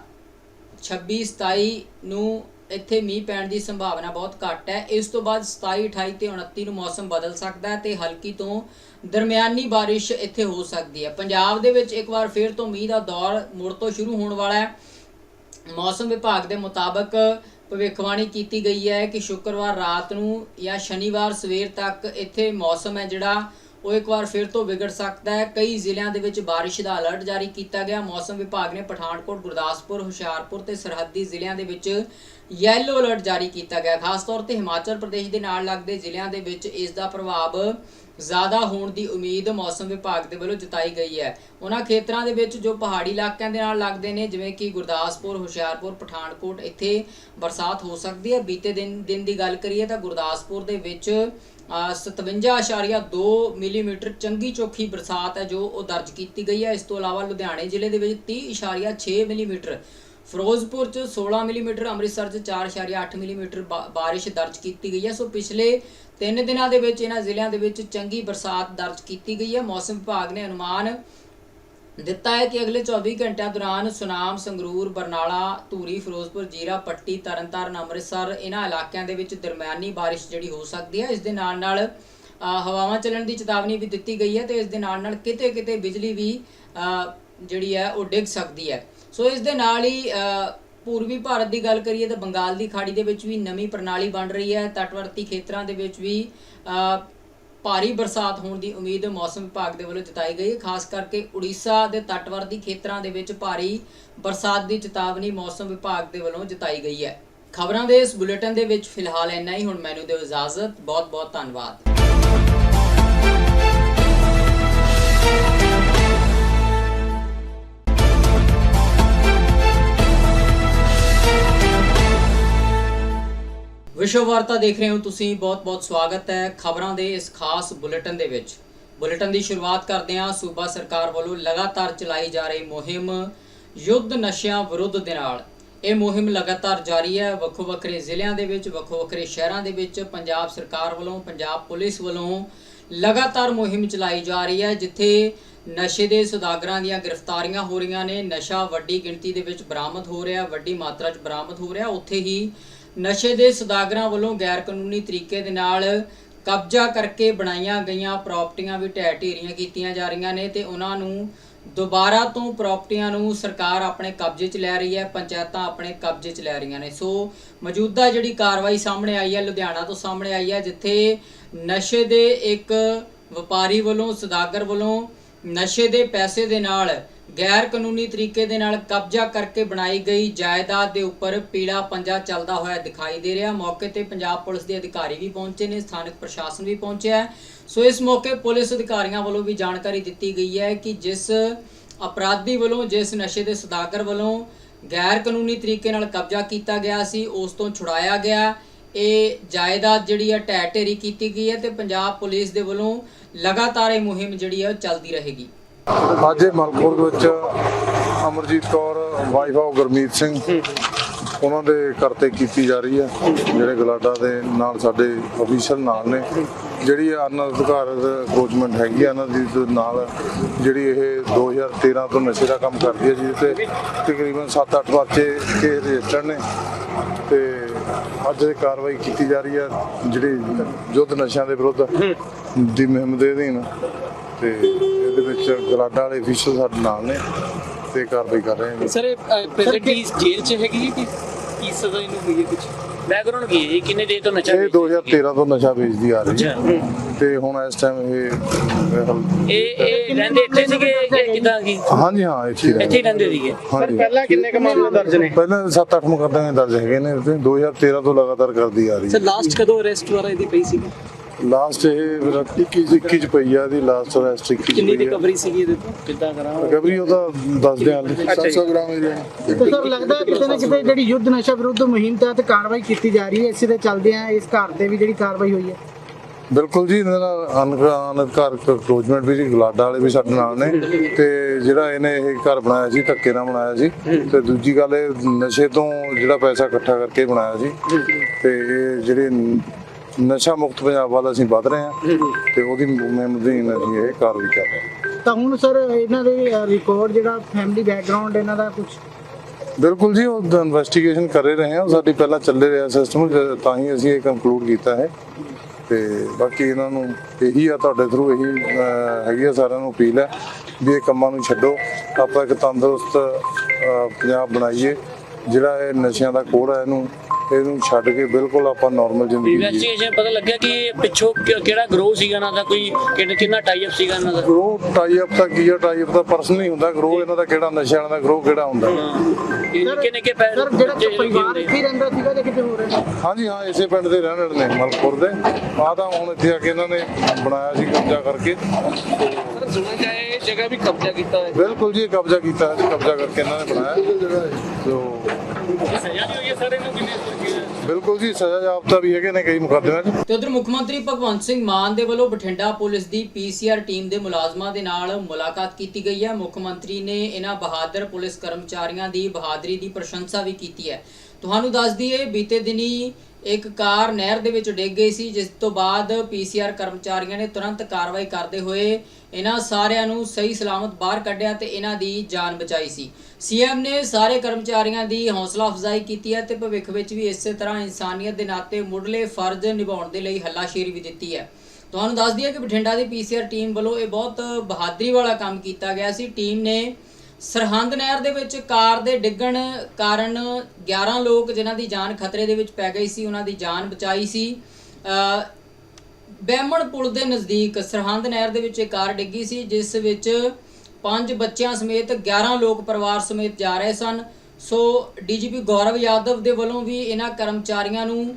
26 27 ਨੂੰ ਇੱਥੇ ਮੀਂਹ ਪੈਣ ਦੀ ਸੰਭਾਵਨਾ ਬਹੁਤ ਘੱਟ ਹੈ। ਇਸ ਤੋਂ ਬਾਅਦ 27 28 ਤੇ 29 ਨੂੰ ਮੌਸਮ ਬਦਲ ਸਕਦਾ ਹੈ ਤੇ ਹਲਕੀ ਤੋਂ ਦਰਮਿਆਨੀ ਬਾਰਿਸ਼ ਇੱਥੇ ਹੋ ਸਕਦੀ ਹੈ। ਪੰਜਾਬ ਦੇ ਵਿੱਚ ਇੱਕ ਵਾਰ ਫਿਰ ਤੋਂ ਮੀਂਹ ਦਾ ਦੌਰ ਮੁੜ ਤੋਂ ਸ਼ੁਰੂ ਹੋਣ ਵਾਲਾ ਹੈ। ਮੌਸਮ ਵਿਭਾਗ ਦੇ ਮੁਤਾਬਕ ਭਵਿੱਖਬਾਣੀ ਕੀਤੀ ਗਈ ਹੈ ਕਿ ਸ਼ੁੱਕਰਵਾਰ ਰਾਤ ਨੂੰ ਜਾਂ ਸ਼ਨੀਵਾਰ ਸਵੇਰ ਤੱਕ ਇੱਥੇ ਮੌਸਮ ਹੈ ਜਿਹੜਾ ਉਹ ਇੱਕ ਵਾਰ ਫਿਰ ਤੋਂ ਵਿਗੜ ਸਕਦਾ ਹੈ। ਕਈ ਜ਼ਿਲ੍ਹਿਆਂ ਦੇ ਵਿੱਚ ਬਾਰਿਸ਼ ਦਾ ਅਲਰਟ ਜਾਰੀ ਕੀਤਾ ਗਿਆ। ਮੌਸਮ ਵਿਭਾਗ ਨੇ ਪਠਾਨਕੋਟ, ਗੁਰਦਾਸਪੁਰ, ਹੁਸ਼ਿਆਰਪੁਰ ਤੇ ਸਰਹੱਦੀ ਜ਼ਿਲ੍ਹਿਆਂ ਦੇ ਵਿੱਚ ਯੈਲੋ ਅਲਰਟ ਜਾਰੀ ਕੀਤਾ ਗਿਆ। ਖਾਸ ਤੌਰ ਤੇ ਹਿਮਾਚਲ ਪ੍ਰਦੇਸ਼ ਦੇ ਨਾਲ ਲੱਗਦੇ ਜ਼ਿਲ੍ਹਿਆਂ ਦੇ ਵਿੱਚ ਇਸ ਦਾ ਪ੍ਰਭਾਵ ਜ਼ਿਆਦਾ ਹੋਣ ਦੀ ਉਮੀਦ ਮੌਸਮ ਵਿਭਾਗ ਦੇ ਵੱਲੋਂ ਜਤਾਈ ਗਈ ਹੈ। ਉਹਨਾਂ ਖੇਤਰਾਂ ਦੇ ਵਿੱਚ ਜੋ ਪਹਾੜੀ ਇਲਾਕਿਆਂ ਦੇ ਨਾਲ ਲੱਗਦੇ ਨੇ, ਜਿਵੇਂ ਕਿ ਗੁਰਦਾਸਪੁਰ, ਹੁਸ਼ਿਆਰਪੁਰ, ਪਠਾਨਕੋਟ, ਇੱਥੇ ਬਰਸਾਤ ਹੋ ਸਕਦੀ ਹੈ। ਬੀਤੇ ਦਿਨ ਦਿਨ ਦੀ ਗੱਲ ਕਰੀਏ ਤਾਂ ਗੁਰਦਾਸਪੁਰ ਦੇ ਵਿੱਚ 57.2 ਮਿਲੀਮੀਟਰ ਚੰਗੀ ਚੋਖੀ ਬਰਸਾਤ ਹੈ ਜੋ ਉਹ ਦਰਜ ਕੀਤੀ ਗਈ ਹੈ। ਇਸ ਤੋਂ ਇਲਾਵਾ ਲੁਧਿਆਣੇ ਜ਼ਿਲ੍ਹੇ ਦੇ ਵਿੱਚ 30.6 ਮਿਲੀਮੀਟਰ, ਫਿਰੋਜ਼ਪੁਰ ਚ 16 ਮਿਲੀਮੀਟਰ, ਅੰਮ੍ਰਿਤਸਰ ਚ 4.8 ਮਿਲੀਮੀਟਰ ਬਾਰਿਸ਼ ਦਰਜ ਕੀਤੀ ਗਈ ਹੈ। ਸੋ ਪਿਛਲੇ 3 ਦਿਨਾਂ ਦੇ ਵਿੱਚ ਇਹਨਾਂ ਜ਼ਿਲ੍ਹਿਆਂ ਦੇ ਵਿੱਚ ਚੰਗੀ ਬਰਸਾਤ ਦਰਜ ਕੀਤੀ ਗਈ ਹੈ। ਮੌਸਮ ਵਿਭਾਗ ਨੇ ਅਨੁਮਾਨ ਦਿੱਤਾ ਹੈ ਕਿ ਅਗਲੇ 24 ਘੰਟਿਆਂ ਦੌਰਾਨ ਸੁਨਾਮ, ਸੰਗਰੂਰ, ਬਰਨਾਲਾ, ਧੂਰੀ, ਫਿਰੋਜ਼ਪੁਰ, ਜੀਰਾ, ਪੱਟੀ, ਤਰਨਤਾਰਨ, ਅੰਮ੍ਰਿਤਸਰ ਇਹਨਾਂ ਇਲਾਕਿਆਂ ਦੇ ਵਿੱਚ ਦਰਮਿਆਨੀ ਬਾਰਿਸ਼ ਜਿਹੜੀ ਹੋ ਸਕਦੀ ਹੈ। ਇਸ ਦੇ ਨਾਲ ਨਾਲ ਹਵਾਵਾਂ ਚੱਲਣ ਦੀ ਚੇਤਾਵਨੀ ਵੀ ਦਿੱਤੀ ਗਈ ਹੈ ਤੇ ਇਸ ਦੇ ਨਾਲ ਨਾਲ ਕਿਤੇ ਕਿਤੇ ਬਿਜਲੀ ਵੀ ਜਿਹੜੀ ਹੈ ਉਹ ਡਿੱਗ ਸਕਦੀ ਹੈ। ਸੋ ਇਸ ਦੇ ਨਾਲ ਹੀ ਪੂਰਬੀ ਭਾਰਤ ਦੀ ਗੱਲ ਕਰੀਏ ਤਾਂ ਬੰਗਾਲ ਦੀ ਖਾੜੀ ਦੇ ਵਿੱਚ ਵੀ ਨਵੀਂ ਪ੍ਰਣਾਲੀ ਬਣ ਰਹੀ ਹੈ। ਤਟਵਰਤੀ ਖੇਤਰਾਂ ਦੇ ਵਿੱਚ ਵੀ ਭਾਰੀ ਬਰਸਾਤ ਹੋਣ ਦੀ ਉਮੀਦ ਮੌਸਮ ਵਿਭਾਗ ਦੇ ਵੱਲੋਂ ਜਤਾਈ ਗਈ ਹੈ ਖਾਸ ਕਰਕੇ ਉੜੀਸਾ ਦੇ ਤਟਵਰਤੀ ਖੇਤਰਾਂ ਦੇ ਵਿੱਚ ਭਾਰੀ ਬਰਸਾਤ ਦੀ ਚੇਤਾਵਨੀ ਮੌਸਮ ਵਿਭਾਗ ਦੇ ਵੱਲੋਂ ਜਤਾਈ ਗਈ ਹੈ। ਖਬਰਾਂ ਦੇ ਇਸ ਬੁਲੇਟਿਨ ਦੇ ਵਿੱਚ ਫਿਲਹਾਲ ਇੰਨਾ ਹੀ, ਹੁਣ ਮੈਨੂੰ ਦਿਓ ਇਜਾਜ਼ਤ ਬਹੁਤ ਬਹੁਤ ਧੰਨਵਾਦ। ਵਿਸ਼ਵ ਵਾਰਤਾ ਦੇਖ ਰਹੇ ਹੋ ਤੁਸੀਂ, ਬਹੁਤ-ਬਹੁਤ ਸਵਾਗਤ ਹੈ ਖਬਰਾਂ ਦੇ ਇਸ ਖਾਸ ਬੁਲੇਟਿਨ ਦੇ ਵਿੱਚ। ਬੁਲੇਟਿਨ ਦੀ ਸ਼ੁਰੂਆਤ ਕਰਦੇ ਹਾਂ, ਸੂਬਾ ਸਰਕਾਰ ਵੱਲੋਂ ਲਗਾਤਾਰ ਚਲਾਈ ਜਾ ਰਹੀ ਮੁਹਿੰਮ ਯੁੱਧ ਨਸ਼ਿਆਂ ਵਿਰੁੱਧ ਦੇ ਨਾਲ। ਇਹ ਮੁਹਿੰਮ ਲਗਾਤਾਰ ਜਾਰੀ ਹੈ ਵੱਖੋ ਵੱਖਰੇ ਜ਼ਿਲ੍ਹਿਆਂ ਦੇ ਵਿੱਚ ਵੱਖੋ ਵੱਖਰੇ ਸ਼ਹਿਰਾਂ ਦੇ ਵਿੱਚ, ਪੰਜਾਬ ਸਰਕਾਰ ਵੱਲੋਂ, ਪੰਜਾਬ ਪੁਲਿਸ ਵੱਲੋਂ ਲਗਾਤਾਰ ਮੁਹਿੰਮ ਚਲਾਈ ਜਾ ਰਹੀ ਹੈ, ਜਿੱਥੇ ਨਸ਼ੇ ਦੇ ਸੁਦਾਗਰਾਂ ਦੀਆਂ ਗ੍ਰਿਫਤਾਰੀਆਂ ਹੋ ਰਹੀਆਂ ਨੇ। ਨਸ਼ਾ ਵੱਡੀ ਗਿਣਤੀ ਦੇ ਵਿੱਚ ਬਰਾਮਦ ਹੋ ਰਿਹਾ, ਵੱਡੀ ਮਾਤਰਾ 'ਚ ਬਰਾਮਦ ਹੋ ਰਿਹਾ, ਉੱਥੇ ਹੀ ਨਸ਼ੇ ਦੇ ਸੁਦਾਗਰਾਂ ਵੱਲੋਂ ਗੈਰ ਕਾਨੂੰਨੀ ਤਰੀਕੇ ਦੇ ਨਾਲ ਕਬਜ਼ਾ ਕਰਕੇ ਬਣਾਈਆਂ ਗਈਆਂ ਪ੍ਰਾਪਰਟੀਆਂ ਵੀ ਢਹਿ ਢੇਰੀਆਂ ਕੀਤੀਆਂ ਜਾ ਰਹੀਆਂ ਨੇ ਤੇ ਉਹਨਾਂ ਨੂੰ ਦੁਬਾਰਾ ਤੋਂ ਪ੍ਰਾਪਰਟੀਆਂ ਨੂੰ ਸਰਕਾਰ ਆਪਣੇ ਕਬਜ਼ੇ 'ਚ ਲੈ ਰਹੀ ਹੈ, ਪੰਚਾਇਤਾਂ ਆਪਣੇ ਕਬਜ਼ੇ 'ਚ ਲੈ ਰਹੀਆਂ ਨੇ। ਸੋ ਮੌਜੂਦਾ ਜਿਹੜੀ ਕਾਰਵਾਈ ਸਾਹਮਣੇ ਆਈ ਹੈ, ਲੁਧਿਆਣਾ ਤੋਂ ਸਾਹਮਣੇ ਆਈ ਹੈ, ਜਿੱਥੇ ਨਸ਼ੇ ਦੇ ਇੱਕ ਵਪਾਰੀ ਵੱਲੋਂ, ਸੁਦਾਗਰ ਵੱਲੋਂ ਨਸ਼ੇ ਦੇ ਪੈਸੇ ਦੇ ਨਾਲ ਗੈਰ ਕਾਨੂੰਨੀ ਤਰੀਕੇ ਦੇ ਨਾਲ ਕਬਜ਼ਾ ਕਰਕੇ ਬਣਾਈ ਗਈ ਜਾਇਦਾਦ ਦੇ ਉੱਪਰ ਪੀਲਾ ਪੰਜਾ ਚੱਲਦਾ ਹੋਇਆ ਦਿਖਾਈ ਦੇ ਰਿਹਾ। ਮੌਕੇ ਤੇ ਪੰਜਾਬ ਪੁਲਿਸ ਦੇ ਅਧਿਕਾਰੀ ਵੀ ਪਹੁੰਚੇ ਨੇ, ਸਥਾਨਕ ਪ੍ਰਸ਼ਾਸਨ ਵੀ ਪਹੁੰਚਿਆ ਸੋ ਇਸ ਮੌਕੇ ਪੁਲਿਸ ਅਧਿਕਾਰੀਆਂ ਵੱਲੋਂ ਵੀ ਜਾਣਕਾਰੀ ਦਿੱਤੀ ਗਈ ਹੈ ਕਿ ਜਿਸ ਅਪਰਾਧੀ ਵੱਲੋਂ, ਜਿਸ ਨਸ਼ੇ ਦੇ ਸੁਦਾਗਰ ਵੱਲੋਂ ਗੈਰ ਕਾਨੂੰਨੀ ਤਰੀਕੇ ਨਾਲ ਕਬਜ਼ਾ ਕੀਤਾ ਗਿਆ ਸੀ, ਉਸ ਤੋਂ ਛੁਡਾਇਆ ਗਿਆ। ਇਹ ਜਾਇਦਾਦ ਜਿਹੜੀ ਹੈ ਢਹਿ ਢੇਰੀ ਕੀਤੀ ਗਈ ਹੈ ਤੇ ਪੰਜਾਬ ਪੁਲਿਸ ਦੇ ਵੱਲੋਂ ਲਗਾਤਾਰ ਇਹ ਮੁਹਿੰਮ ਜਿਹੜੀ ਹੈ, ਉਹ ਚੱਲਦੀ ਰਹੇਗੀ। ਅੱਜ ਇਹ ਮਲਕਪੁਰ ਦੇ ਵਿੱਚ ਅਮਰਜੀਤ ਕੌਰ ਵਾਈਫ ਆਫ ਗੁਰਮੀਤ ਸਿੰਘ ਉਹਨਾਂ ਦੇ ਕਰਤੇ ਕੀਤੀ ਜਾ ਰਹੀ ਹੈ। ਜਿਹੜੇ ਗਲਾਡਾ ਦੇ ਨਾਲ ਸਾਡੇ ਅਫੀਸ਼ਲ ਨਾਲ ਨੇ। ਜਿਹੜੀ ਅਨਅਧਿਕਾਰਤ ਅਪਰੋਚਮੈਂਟ ਹੈਗੀ ਆ ਇਹਨਾਂ ਦੀ ਦੇ ਨਾਲ ਜਿਹੜੀ ਇਹ 2013 ਤੋਂ ਨਸ਼ੇ ਦਾ ਕੰਮ ਕਰਦੀ ਹੈ ਜਿਹਦੇ ਤੇ ਤਕਰੀਬਨ 7-8 ਬੱਚੇ ਕੇ ਰਜਿਸਟਰ ਨੇ। ਤੇ ਅੱਜ ਇਹ ਕਾਰਵਾਈ ਕੀਤੀ ਜਾ ਰਹੀ ਹੈ ਜਿਹੜੀ ਯੁੱਧ ਨਸ਼ਿਆਂ ਦੇ ਵਿਰੁੱਧ ਦੀ ਮੁਹਿੰਮ ਦੇ ਅਧੀਨ। ਤੇ ਇਹਦੇ ਵਿੱਚ ਗਲਾਡਾ ਵਾਲੇ ਅਫੀਸ਼ਲ ਸਾਡੇ ਨਾਲ ਨੇ ਤੇ ਕਾਰਵਾਈ ਕਰ ਰਹੇ ਨੇ। ਸਰ ਪ੍ਰੈਜ਼ੈਂਟਲੀ ਜੇਲ੍ਹ 'ਚ ਹੈਗੀ ਹੈ ਕਿ ਕੀ ਸਜ਼ਾ ਇਹਨੂੰ ਹੋਈ ਹੈ ਕੁਝ ਬੈਕਗ੍ਰਾਉਂਡ ਕੀ ਹੈ ਜੀ ਕਿੰਨੇ ਦੇਰ ਤੋਂ ਨਸ਼ਾ ਇਹ ਵੇਚਦੀ ਹੈ? 2013 ਤੋਂ ਨਸ਼ਾ ਵੇਚਦੀ ਆ ਰਹੀ ਹੈ। ਤੇ ਹੁਣ ਇਸ ਟਾਈਮ ਇਹ ਇਹ- ਇਹ ਇਹ ਰਹਿੰਦੇ ਇੱਥੇ ਸੀਗੇ ਕਿ ਕਿਦਾਂ ਕੀ ਹਾਂਜੀ ਹਾਂ ਇੱਥੇ ਹੀ ਇੱਥੇ ਹੀ ਰਹਿੰਦੇ ਸੀਗੇ। ਹਾਂਜੀ। ਪਹਿਲਾਂ ਕਿੰਨੇ ਕ ਮਾਮਲੇ ਦਰਜ ਨੇ? ਪਹਿਲਾਂ 7-8 ਮੁਕੱਦਮੇ ਦਰਜ ਹੈਗੇ ਨੇ। ਤੇ 2013 ਤੋਂ ਲਗਾਤਾਰ ਕਰਦੀ ਆ ਰਹੀ ਸਰ ਲਾਸਟ ਕਦੋਂ ਅਰੈਸਟ ਵਾਰਾ ਇਹਦੀ ਪਈ ਸੀ ਲਾਸਟ ਇਹ 21 21 ਚ ਪਈ ਆ ਦੀ ਲਾਸਟ ਅਰੈਸਟ 21 ਚ ਕਿੰਨੀ ਆ। ਰਿਕਵਰੀ ਸੀਗੀ ਇਹਦੇ ਤੋਂ? ਕਿੱਦਾਂ ਕਰਾਂ? ਰਿਕਵਰੀ ਉਹਦਾ ਦੱਸਦੇ ਆ 700 ਗ੍ਰਾਮ ਏਰੀਆ ਤੇ ਸਰ ਲੱਗਦਾ ਹੈ ਕਿਤੇ ਨਾ ਕਿਤੇ ਜਿਹੜੀ ਯੁੱਧ ਨਸ਼ਾ ਵਿਰੁੱਧ ਮੁਹਿੰਮ ਤਹਿਤ ਕਾਰਵਾਈ ਕੀਤੀ ਜਾ ਰਹੀ ਹੈ? ਇਸੇ ਦੇ ਚੱਲਦਿਆਂ ਇਸ ਘਰ ਤੇ ਵੀ ਜਿਹੜੀ ਕਾਰਵਾਈ ਹੋਈ ਹੈ? ਬਿਲਕੁਲ ਜੀ ਇਹਨਾਂ ਨਾਲ ਅਨਧਿਕਾਰਕ ਅਪਰੋਚਮੈਂਟ ਵੀ ਜੀ ਗਲਾਡਾ ਵਾਲੇ ਵੀ ਸਾਡੇ ਨਾਲ ਨੇ। ਤੇ ਜਿਹੜਾ ਇਹਨੇ ਇਹ ਘਰ ਬਣਾਇਆ ਸੀ ਧੱਕੇ ਨਾਲ ਬਣਾਇਆ ਸੀ। ਤੇ ਦੂਜੀ ਗੱਲ ਇਹ ਨਸ਼ੇ ਤੋਂ ਜਿਹੜਾ ਪੈਸਾ ਇਕੱਠਾ ਕਰਕੇ ਬਣਾਇਆ ਸੀ। ਤੇ ਇਹ ਜਿਹੜੇ ਨਸ਼ਾ ਮੁਕਤ ਪੰਜਾਬ ਵੱਲ ਅਸੀਂ ਵੱਧ ਰਹੇ ਹਾਂ ਤੇ ਉਹਦੀ ਮੁਹਿੰਮ ਦੇ ਅਸੀਂ ਇਹ ਕਾਰਵਾਈ ਕਰ ਰਹੇ ਹਾਂ। ਤਾਂ ਹੁਣ ਸਰ ਇਹਨਾਂ ਦੇ ਰਿਕਾਰਡ ਜਿਹੜਾ ਫੈਮਿਲੀ ਬੈਕਗ੍ਰਾਉਂਡ ਇਹਨਾਂ ਦਾ ਕੁਝ ਬਿਲਕੁਲ ਜੀ ਉਹ ਇਨਵੈਸਟੀਗੇਸ਼ਨ ਕਰ ਰਹੇ ਹਾਂ। ਸਾਡੀ ਪਹਿਲਾਂ ਚੱਲੇ ਰਿਹਾ ਸਿਸਟਮ ਤਾਂ ਹੀ ਅਸੀਂ ਇਹ ਕੰਕਲੂਡ ਕੀਤਾ ਹੈ। ਤੇ ਬਾਕੀ ਇਹਨਾਂ ਨੂੰ ਇਹੀ ਆ ਤੁਹਾਡੇ ਥਰੂ ਇਹੀ ਹੈਗੀ ਆ ਸਾਰਿਆਂ ਨੂੰ ਅਪੀਲ ਹੈ ਵੀ ਇਹ ਕੰਮਾਂ ਨੂੰ ਛੱਡੋ। ਆਪਾਂ ਇੱਕ ਤੰਦਰੁਸਤ ਪੰਜਾਬ ਬਣਾਈਏ। ਜਿਹੜਾ ਇਹ ਨਸ਼ਿਆਂ ਦਾ ਕੋੜ ਹੈ ਇਹਨੂੰ ਇਹਨੂੰ ਛੱਡ ਕੇ ਬਿਲਕੁਲ ਆਪਾਂ ਨਾਰਮਲ ਜ਼ਿੰਦਗੀ ਜੀਏ ਇਨਵੈਸਟੀਗੇਸ਼ਨ ਪਤਾ ਲੱਗਿਆ ਕਿ ਪਿੱਛੋਂ ਕਿ- ਕਿਹੜਾ ਗਰੋਹ ਸੀਗਾ ਇਹਨਾਂ ਦਾ? ਕੋਈ ਕਿੰਨਾ ਕਿੰਨਾ ਟਾਈ ਅਪ ਸੀਗਾ ਇਹਨਾਂ ਦਾ? ਗਰੋ ਟਾਈ ਅਪ ਤਾਂ ਕੀ ਆ? ਟਾਈ ਅਪ ਤਾਂ ਪਰਸਨ ਹੀ ਹੁੰਦਾ। ਗਰੋ ਇਹਨਾਂ ਦਾ ਕਿਹੜਾ ਨਸ਼ਿਆਂ ਵਾਲਾ ਦਾ ਗਰੋ ਕਿਹੜਾ ਹੁੰਦਾ? ਨਿੱਕੇ ਨਿੱਕੇ ਪੈਰ ਸਰ ਜਿਹੜਾ ਬੱਚੇ ਪਰਿਵਾਰ ਹੁੰਦੇ। ਇੱਥੇ ਹੀ ਰਹਿੰਦਾ ਸੀਗਾ ਜਾਂ ਕਿਤੇ ਹੋਰ ਹੈ? ਹਾਂਜੀ ਹਾਂ ਇਸੇ ਪਿੰਡ ਦੇ ਰਹਿਣ ਵਾਲੇ ਨੇ ਮਲਕਪੁਰ ਦੇ। ਆ ਤਾਂ ਹੁਣ ਇੱਥੇ ਆ ਕੇ ਇਹਨਾਂ ਨੇ ਬਣਾਇਆ ਸੀ ਕਬਜ਼ਾ ਕਰਕੇ। ਸਰ ਸੁਣਿਆ ਜਾਏ ਜਗ੍ਹਾ ਵੀ ਕਬਜ਼ਾ ਕੀਤਾ ਹੈ ਬਿਲਕੁਲ ਜੀ ਕਬਜ਼ਾ ਕੀਤਾ ਹੈ ਕਬਜ਼ਾ ਕਰਕੇ ਇਹਨਾਂ ਨੇ ਬਣਾਇਆ। ਸੋ ਸਜ਼ਾ ਵੀ ਹੋਈ ਹੈ ਸਰ ਇਹਨੂੰ ਕਿੰਨੇ ਤਰੀਕੇ ਨਾਲ? ਬਿਲਕੁਲ ਜੀ ਸਜ਼ਾ ਜਾਬਤਾ ਵੀ ਹੈਗੇ ਨੇ ਕਈ ਮੁਕੱਦਮਿਆਂ 'ਚ। ਤੇ ਉਧਰ ਮੁੱਖ ਮੰਤਰੀ ਭਗਵੰਤ ਸਿੰਘ ਮਾਨ ਦੇ ਵੱਲੋਂ ਬਠਿੰਡਾ ਪੁਲਿਸ ਦੀ ਪੀਸੀਆਰ ਟੀਮ ਦੇ ਮੁਲਾਜ਼ਮਾਂ ਦੇ ਨਾਲ ਮੁਲਾਕਾਤ ਕੀਤੀ ਗਈ ਹੈ। ਮੁੱਖ ਮੰਤਰੀ ਨੇ ਇਹਨਾਂ ਬਹਾਦਰ ਪੁਲਿਸ ਕਰਮਚਾਰੀਆਂ ਦੀ ਬਹਾਦਰੀ ਦੀ ਪ੍ਰਸ਼ੰਸਾ ਵੀ ਕੀਤੀ ਹੈ। ਤੁਹਾਨੂੰ ਦੱਸ ਦਈਏ ਬੀਤੇ ਦਿਨੀ ਇੱਕ ਕਾਰ ਨਹਿਰ ਦੇ ਵਿੱਚ ਡਿੱਗ ਗਈ ਸੀ, ਜਿਸ ਤੋਂ ਬਾਅਦ ਪੀਸੀਆਰ ਕਰਮਚਾਰੀਆਂ ਨੇ ਤੁਰੰਤ ਕਾਰਵਾਈ ਕਰਦੇ ਹੋਏ ਇਹਨਾਂ ਸਾਰਿਆਂ ਨੂੰ ਸਹੀ ਸਲਾਮਤ ਬਾਹਰ ਕੱਢਿਆ ਤੇ ਇਹਨਾਂ ਦੀ ਜਾਨ ਬਚਾਈ ਸੀ। ਸੀਐਮ ਨੇ ਸਾਰੇ ਕਰਮਚਾਰੀਆਂ ਦੀ ਹੌਸਲਾ ਅਫਜ਼ਾਈ ਕੀਤੀ ਹੈ ਤੇ ਭਵਿੱਖ ਵਿੱਚ ਵੀ ਇਸੇ ਤਰ੍ਹਾਂ ਇਨਸਾਨੀਅਤ ਦੇ ਨਾਤੇ ਮੁੱਢਲੇ ਫਰਜ਼ ਨਿਭਾਉਣ ਦੇ ਲਈ ਹੱਲਾਸ਼ੇਰੀ ਵੀ ਦਿੱਤੀ ਹੈ। ਤੁਹਾਨੂੰ ਦੱਸ ਦਈਏ ਕਿ ਬਠਿੰਡਾ ਦੀ ਪੀਸੀਆਰ ਟੀਮ ਵੱਲੋਂ ਇਹ ਬਹੁਤ ਬਹਾਦਰੀ ਵਾਲਾ ਕੰਮ ਕੀਤਾ ਗਿਆ ਸੀ। ਟੀਮ ਨੇ ਸਰਹੰਦ ਨਹਿਰ ਦੇ ਵਿੱਚ ਕਾਰ ਦੇ ਡਿੱਗਣ ਕਾਰਨ 11 ਲੋਕ ਜਿਨ੍ਹਾਂ ਦੀ ਜਾਨ ਖਤਰੇ ਦੇ ਵਿੱਚ ਪੈ ਗਈ ਸੀ, ਉਹਨਾਂ ਦੀ ਜਾਨ ਬਚਾਈ ਸੀ। ਅ ਬੈਮਣ ਪੁਲ ਦੇ ਨਜ਼ਦੀਕ ਸਰਹੰਦ ਨਹਿਰ ਦੇ ਵਿੱਚ ਇੱਕ ਕਾਰ ਡਿੱਗੀ ਸੀ, ਜਿਸ ਵਿੱਚ ਪੰਜ ਬੱਚਿਆਂ ਸਮੇਤ 11 ਲੋਕ ਪਰਿਵਾਰ ਸਮੇਤ ਜਾ ਰਹੇ ਸਨ। ਸੋ ਡੀਜੀਪੀ ਗੌਰਵ ਯਾਦਵ ਦੇ ਵੱਲੋਂ ਵੀ ਇਹਨਾਂ ਕਰਮਚਾਰੀਆਂ ਨੂੰ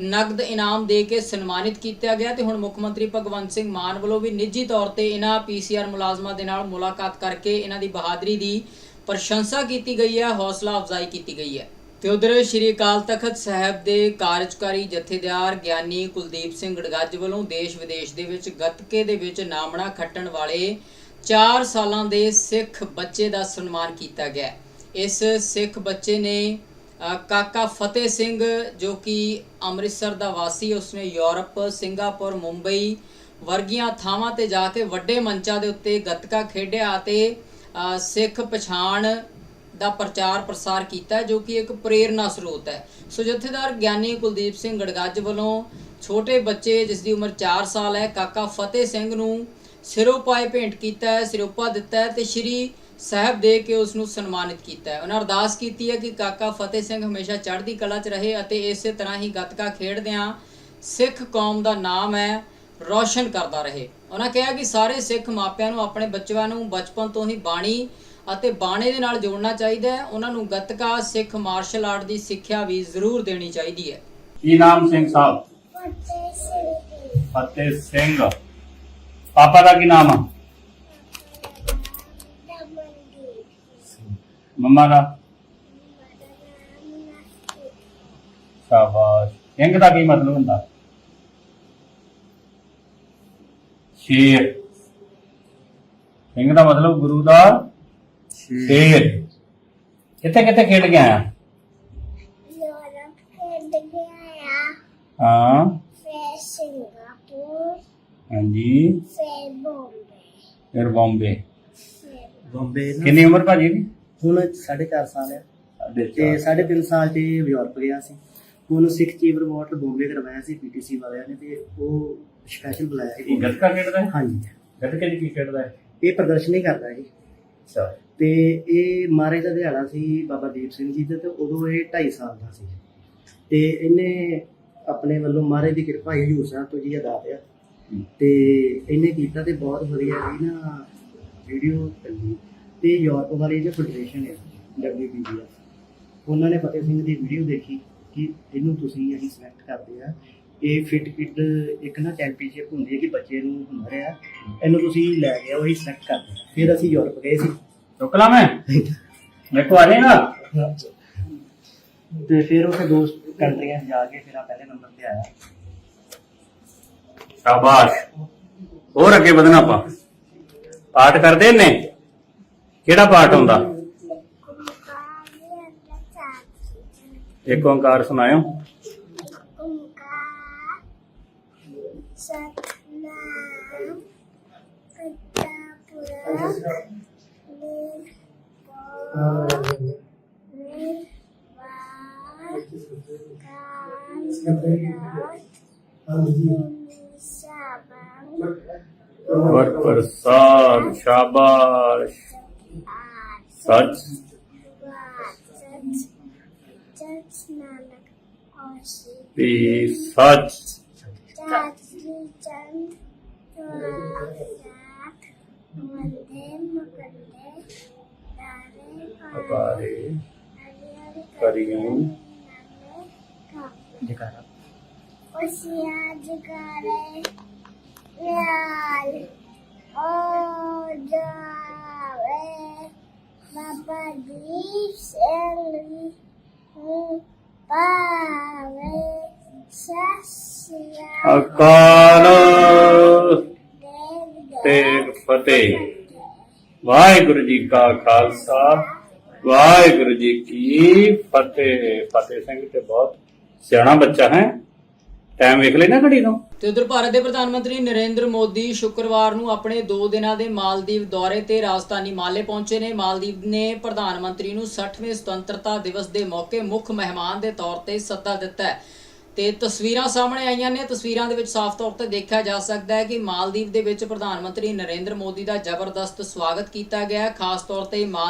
ਨਗਦ ਇਨਾਮ ਦੇ ਕੇ ਸਨਮਾਨਿਤ ਕੀਤਾ ਗਿਆ ਤੇ ਹੁਣ ਮੁੱਖ ਮੰਤਰੀ ਭਗਵੰਤ ਸਿੰਘ ਮਾਨ ਵੱਲੋਂ ਵੀ ਨਿੱਜੀ ਤੌਰ ਤੇ ਇਹਨਾਂ ਪੀਸੀਆਰ ਮੁਲਾਜ਼ਮਾਂ ਦੇ ਨਾਲ ਮੁਲਾਕਾਤ ਕਰਕੇ ਇਹਨਾਂ ਦੀ ਬਹਾਦਰੀ ਦੀ ਪ੍ਰਸ਼ੰਸਾ ਕੀਤੀ ਗਈ ਹੈ, ਹੌਸਲਾ ਅਫਜ਼ਾਈ ਕੀਤੀ ਗਈ ਹੈ। ਤੇ ਉਧਰ ਸ਼੍ਰੀ ਅਕਾਲ ਤਖਤ ਸਾਹਿਬ ਦੇ ਕਾਰਜਕਾਰੀ ਜਥੇਦਾਰ ਗਿਆਨੀ ਕੁਲਦੀਪ ਸਿੰਘ ਗੜਗੱਜ ਵੱਲੋਂ ਦੇਸ਼ ਵਿਦੇਸ਼ ਦੇ ਵਿੱਚ ਗੱਤਕੇ ਦੇ ਵਿੱਚ ਨਾਮਣਾ ਖੱਟਣ ਵਾਲੇ 4 ਸਾਲਾਂ ਦੇ ਸਿੱਖ ਬੱਚੇ ਦਾ ਸਨਮਾਨ ਕੀਤਾ ਗਿਆ। ਇਸ ਸਿੱਖ ਬੱਚੇ ਨੇ ਕਾਕਾ ਫਤਿਹ ਸਿੰਘ, ਜੋ ਕਿ ਅੰਮ੍ਰਿਤਸਰ ਦਾ ਵਾਸੀ, ਉਸਨੇ ਯੂਰਪ, ਸਿੰਗਾਪੁਰ, ਮੁੰਬਈ ਵਰਗੀਆਂ ਥਾਵਾਂ ਤੇ ਜਾ ਕੇ ਵੱਡੇ ਮੰਚਾਂ ਦੇ ਉੱਤੇ ਗੱਤਕਾ ਖੇਡਿਆ ਅਤੇ ਸਿੱਖ ਪਛਾਣ ਦਾ ਪ੍ਰਚਾਰ ਪ੍ਰਸਾਰ ਕੀਤਾ, ਜੋ ਕਿ ਇੱਕ ਪ੍ਰੇਰਨਾ ਸਰੋਤ ਹੈ। ਸੋ ਜਥੇਦਾਰ ਗਿਆਨੀ ਕੁਲਦੀਪ ਸਿੰਘ ਗੜਗੱਜ ਵੱਲੋਂ ਛੋਟੇ ਬੱਚੇ, ਜਿਸ ਦੀ ਉਮਰ 4 ਸਾਲ ਹੈ, ਕਾਕਾ ਫਤਿਹ ਸਿੰਘ ਨੂੰ ਸਿਰੋਪਾਏ ਭੇਂਟ ਕੀਤਾ ਹੈ ਸਿਰੋਪਾ ਦਿੱਤਾ ਹੈ ਤੇ ਸ਼੍ਰੀ ਸਾਹਿਬ ਦੇ ਕੇ ਉਸ ਨੂੰ ਸਨਮਾਨਿਤ ਕੀਤਾ ਹੈ। ਉਹਨਾਂ ਅਰਦਾਸ ਕੀਤੀ ਹੈ ਕਿ ਕਾਕਾ ਫਤਿਹ ਸਿੰਘ ਹਮੇਸ਼ਾ ਚੜ੍ਹਦੀ ਕਲਾ 'ਚ ਰਹੇ ਅਤੇ ਇਸੇ ਤਰ੍ਹਾਂ ਹੀ ਗੱਤਕਾ ਖੇਡਦਿਆਂ ਸਿੱਖ ਕੌਮ ਦਾ ਨਾਮ ਹੈ ਰੌਸ਼ਨ ਕਰਦਾ ਰਹੇ। ਉਹਨਾਂ ਕਿਹਾ ਕਿ ਸਾਰੇ ਸਿੱਖ ਮਾਪਿਆਂ ਨੂੰ ਆਪਣੇ ਬੱਚਿਆਂ ਨੂੰ ਬਚਪਨ ਤੋਂ ਹੀ ਬਾਣੀ ਅਤੇ ਬਾਣੇ ਦੇ ਨਾਲ ਜੋੜਨਾ ਚਾਹੀਦਾ ਹੈ। ਉਹਨਾਂ ਨੂੰ ਗੱਤਕਾ ਸਿੱਖ ਮਾਰਸ਼ਲ ਆਰਟ ਦੀ ਸਿੱਖਿਆ ਵੀ ਜ਼ਰੂਰ ਦੇਣੀ ਚਾਹੀਦੀ ਹੈ। ਕੀ ਨਾਮ ਸਿੰਘ ਸਾਹਿਬ? ਫਤਿਹ ਸਿੰਘ। ਫਤਿਹ ਸਿੰਘ। ਪਾਪਾ ਦਾ ਕੀ ਨਾਮ ਆ? ਮੰਮਾ ਦਾ? ਸ਼ਾਬਾਸ਼। ਸਿੰਘ ਦਾ ਕੀ ਮਤਲਬ ਹੁੰਦਾ? ਸ਼ੇਰ। ਸਿੰਘ ਦਾ ਮਤਲਬ ਗੁਰੂ ਦਾ ਸ਼ੇਰ। ਕਿੱਥੇ ਕਿੱਥੇ ਖੇਡ ਗਿਆ ਆ? ਯੂਰਪ ਖੇਡ ਗਿਆ ਆ। ਹਾਂ। ਫਿਰ ਸਿੰਗਾਪੁਰ ਹਾਂਜੀ। ਫਿਰ ਬੰਬੇ। ਫਿਰ ਬੰਬੇ। ਕਿੰਨੀ ਉਮਰ ਭਾਜੀ ਦੀ? ਹੁਣ 4.5 ਸਾਲ ਹੈ ਤੇ ਚਾਰ। 3.5 ਸਾਲ ਇਹ ਯੂਰਪ ਗਿਆ ਸੀ। ਉਹਨੂੰ ਸਿੱਖ ਚੀਫ ਰਿਪੋਰਟ ਬੰਬੇ ਕਰਵਾਇਆ ਸੀ ਪੀਟੀਸੀ ਵਾਲਿਆਂ ਨੇ ਤੇ ਉਹ ਸਪੈਸ਼ਲ ਬੁਲਾਇਆ ਸੀ। ਗੱਤਕਾ ਖੇਡਦਾ ਹੈ? ਹਾਂਜੀ। ਗੱਤਕੇ ਦੀ ਕੀ ਖੇਡਦਾ ਹੈ? ਇਹ ਪ੍ਰਦਰਸ਼ਨੀ ਕਰਦਾ ਜੀ ਅੱਛਾ। ਤੇ ਇਹ ਮਹਾਰਾਜ ਦਾ ਦਿਹਾੜਾ ਸੀ ਬਾਬਾ ਦੀਪ ਸਿੰਘ ਜੀ ਦਾ ਤੇ ਉਦੋਂ ਇਹ 2.5 ਸਾਲ ਦਾ ਸੀ। ਤੇ ਇਹਨੇ ਆਪਣੇ ਵੱਲੋਂ ਮਹਾਰਾਜ ਦੀ ਕਿਰਪਾ ਹਜ਼ੂਰ ਸਾਹਿਬ ਤੋਂ ਜੀ ਅਦਾ ਪਿਆ। ਤੇ ਇਹਨੇ ਕੀਤਾ ਤੇ ਬਹੁਤ ਵਧੀਆ ਜੀ ਨਾ ਵੀਡੀਓ ਚੱਲੀ। ਤੇ ਯੂਰਪ ਵਾਲੀ ਜੋ ਫੈਡਰੇਸ਼ਨ ਹੈ WBBF ਉਹਨਾਂ ਨੇ ਫਤਿਹ ਸਿੰਘ ਦੀ ਵੀਡੀਓ ਦੇਖੀ ਕਿ ਇਹਨੂੰ ਤੁਸੀਂ ਅਸੀਂ ਸਿਲੈਕਟ ਕਰਦੇ ਆ। ਇਹ ਫਿਟ ਕਿਡ ਇੱਕ ਨਾ ਚੈਂਪੀਅਨਸ਼ਿਪ ਹੁੰਦੀ ਹੈ ਕਿ ਬੱਚੇ ਨੂੰ ਹੁਨਰ ਆ ਇਹਨੂੰ ਤੁਸੀਂ ਲੈ ਆਓ ਅਸੀਂ ਸਿਲੈਕਟ ਕਰਦੇ। ਫਿਰ ਅਸੀਂ ਯੂਰਪ ਗਏ ਸੀ। ਚੁੱਕ ਲਾ ਮੈਂ। ਮੇਰੇ ਕੋ ਆ ਜਾਏਗਾ। ਤੇ ਫਿਰ ਉੱਥੇ ਦੋ ਕੰਟਰੀਆਂ ਜਾ ਕੇ ਫਿਰ ਆ ਪਹਿਲੇ ਨੰਬਰ ਤੇ ਆਇਆ। ਸ਼ਾਬਾਸ਼। ਹੋਰ ਅੱਗੇ ਵਧਣਾ ਆਪਾਂ। ਪਾਠ ਕਰਦੇ ਨੇ ਕਿਹੜਾ ਪਾਠ ਹੁੰਦਾ ਇੱਕ ਓੰਕਾਰ ਸੁਣਾਇਓ। ਕੁਮਕਾਰ ਸਤਨਾਮ ਕਰਤਾ ਪੁਰਾ ਨਿਰਭਉ ਨਿਰਵਾਰ ਕਾਲ ਵਰ ਪ੍ਰਸਾਦ ਸ਼ਾਬਾਸ਼। ਸੱਚ ਸੱਚ ਨਾਨਕ ਹੋਸੀ ਵੀ ਸੱਚ ਚਾਚੀ ਚੰਦ ਵੰਦੇ ਮੁਕੰਦੇ ਦਾਰੇ ਅਪਾਰੇ ਹਰਿ ਕਰੀਂ ਜਕਾਰਾ ਉਸਿਆ ਜਗਾਰੇ ਲਾਲ ਓ ਜਾਵੇ ਬਾਬਾ ਦੀਪ ਸਿੰਘ ਨੂੰ ਪਾਵੇ ਸਸਿਆ ਅਕਾਲ ਦੇਵ ਤੇਗ ਫਤਿਹ। ਵਾਹਿਗੁਰੂ ਜੀ ਕਾ ਖਾਲਸਾ, ਵਾਹਿਗੁਰੂ ਜੀ ਕੀ ਫਤਿਹ। ਫਤਿਹ ਸਿੰਘ ਤੇ ਬਹੁਤ ਸਿਆਣਾ ਬੱਚਾ ਹੈ। ਟਾਈਮ ਵੇਖ ਲੈਣਾ ਘੜੀ ਤੋਂ ਤੇ ਉਧਰ ਭਾਰਤ ਦੇ ਪ੍ਰਧਾਨ ਮੰਤਰੀ ਨਰਿੰਦਰ ਮੋਦੀ ਸ਼ੁੱਕਰਵਾਰ ਨੂੰ ਆਪਣੇ 2 ਦਿਨਾਂ ਦੇ ਮਾਲਦੀਵ ਦੌਰੇ ਤੇ ਰਾਜਧਾਨੀ ਮਾਲੇ ਪਹੁੰਚੇ ਨੇ। ਮਾਲਦੀਵ ਨੇ ਪ੍ਰਧਾਨ ਮੰਤਰੀ ਨੂੰ 60ਵੇਂ ਸੁਤੰਤਰਤਾ ਦਿਵਸ ਦੇ ਮੌਕੇ ਮੁੱਖ ਮਹਿਮਾਨ ਦੇ ਤੌਰ ਤੇ ਸੱਦਾ ਦਿੱਤਾ ਹੈ। ਤੇ ਤਸਵੀਰਾਂ ਸਾਹਮਣੇ ਆਈਆਂ ਨੇ। ਤਸਵੀਰਾਂ ਦੇ ਵਿੱਚ ਸਾਫ਼ ਤੌਰ ਤੇ ਦੇਖਿਆ ਜਾ ਸਕਦਾ ਹੈ ਕਿ ਮਾਲਦੀਵ ਦੇ ਵਿੱਚ ਪ੍ਰਧਾਨ ਮੰਤਰੀ ਨਰਿੰਦਰ ਮੋਦੀ ਦਾ ਜ਼ਬਰਦਸਤ ਸਵਾਗਤ ਕੀਤਾ ਗਿਆ ਖਾਸ ਤੌਰ ਤੇ ਮਾਲ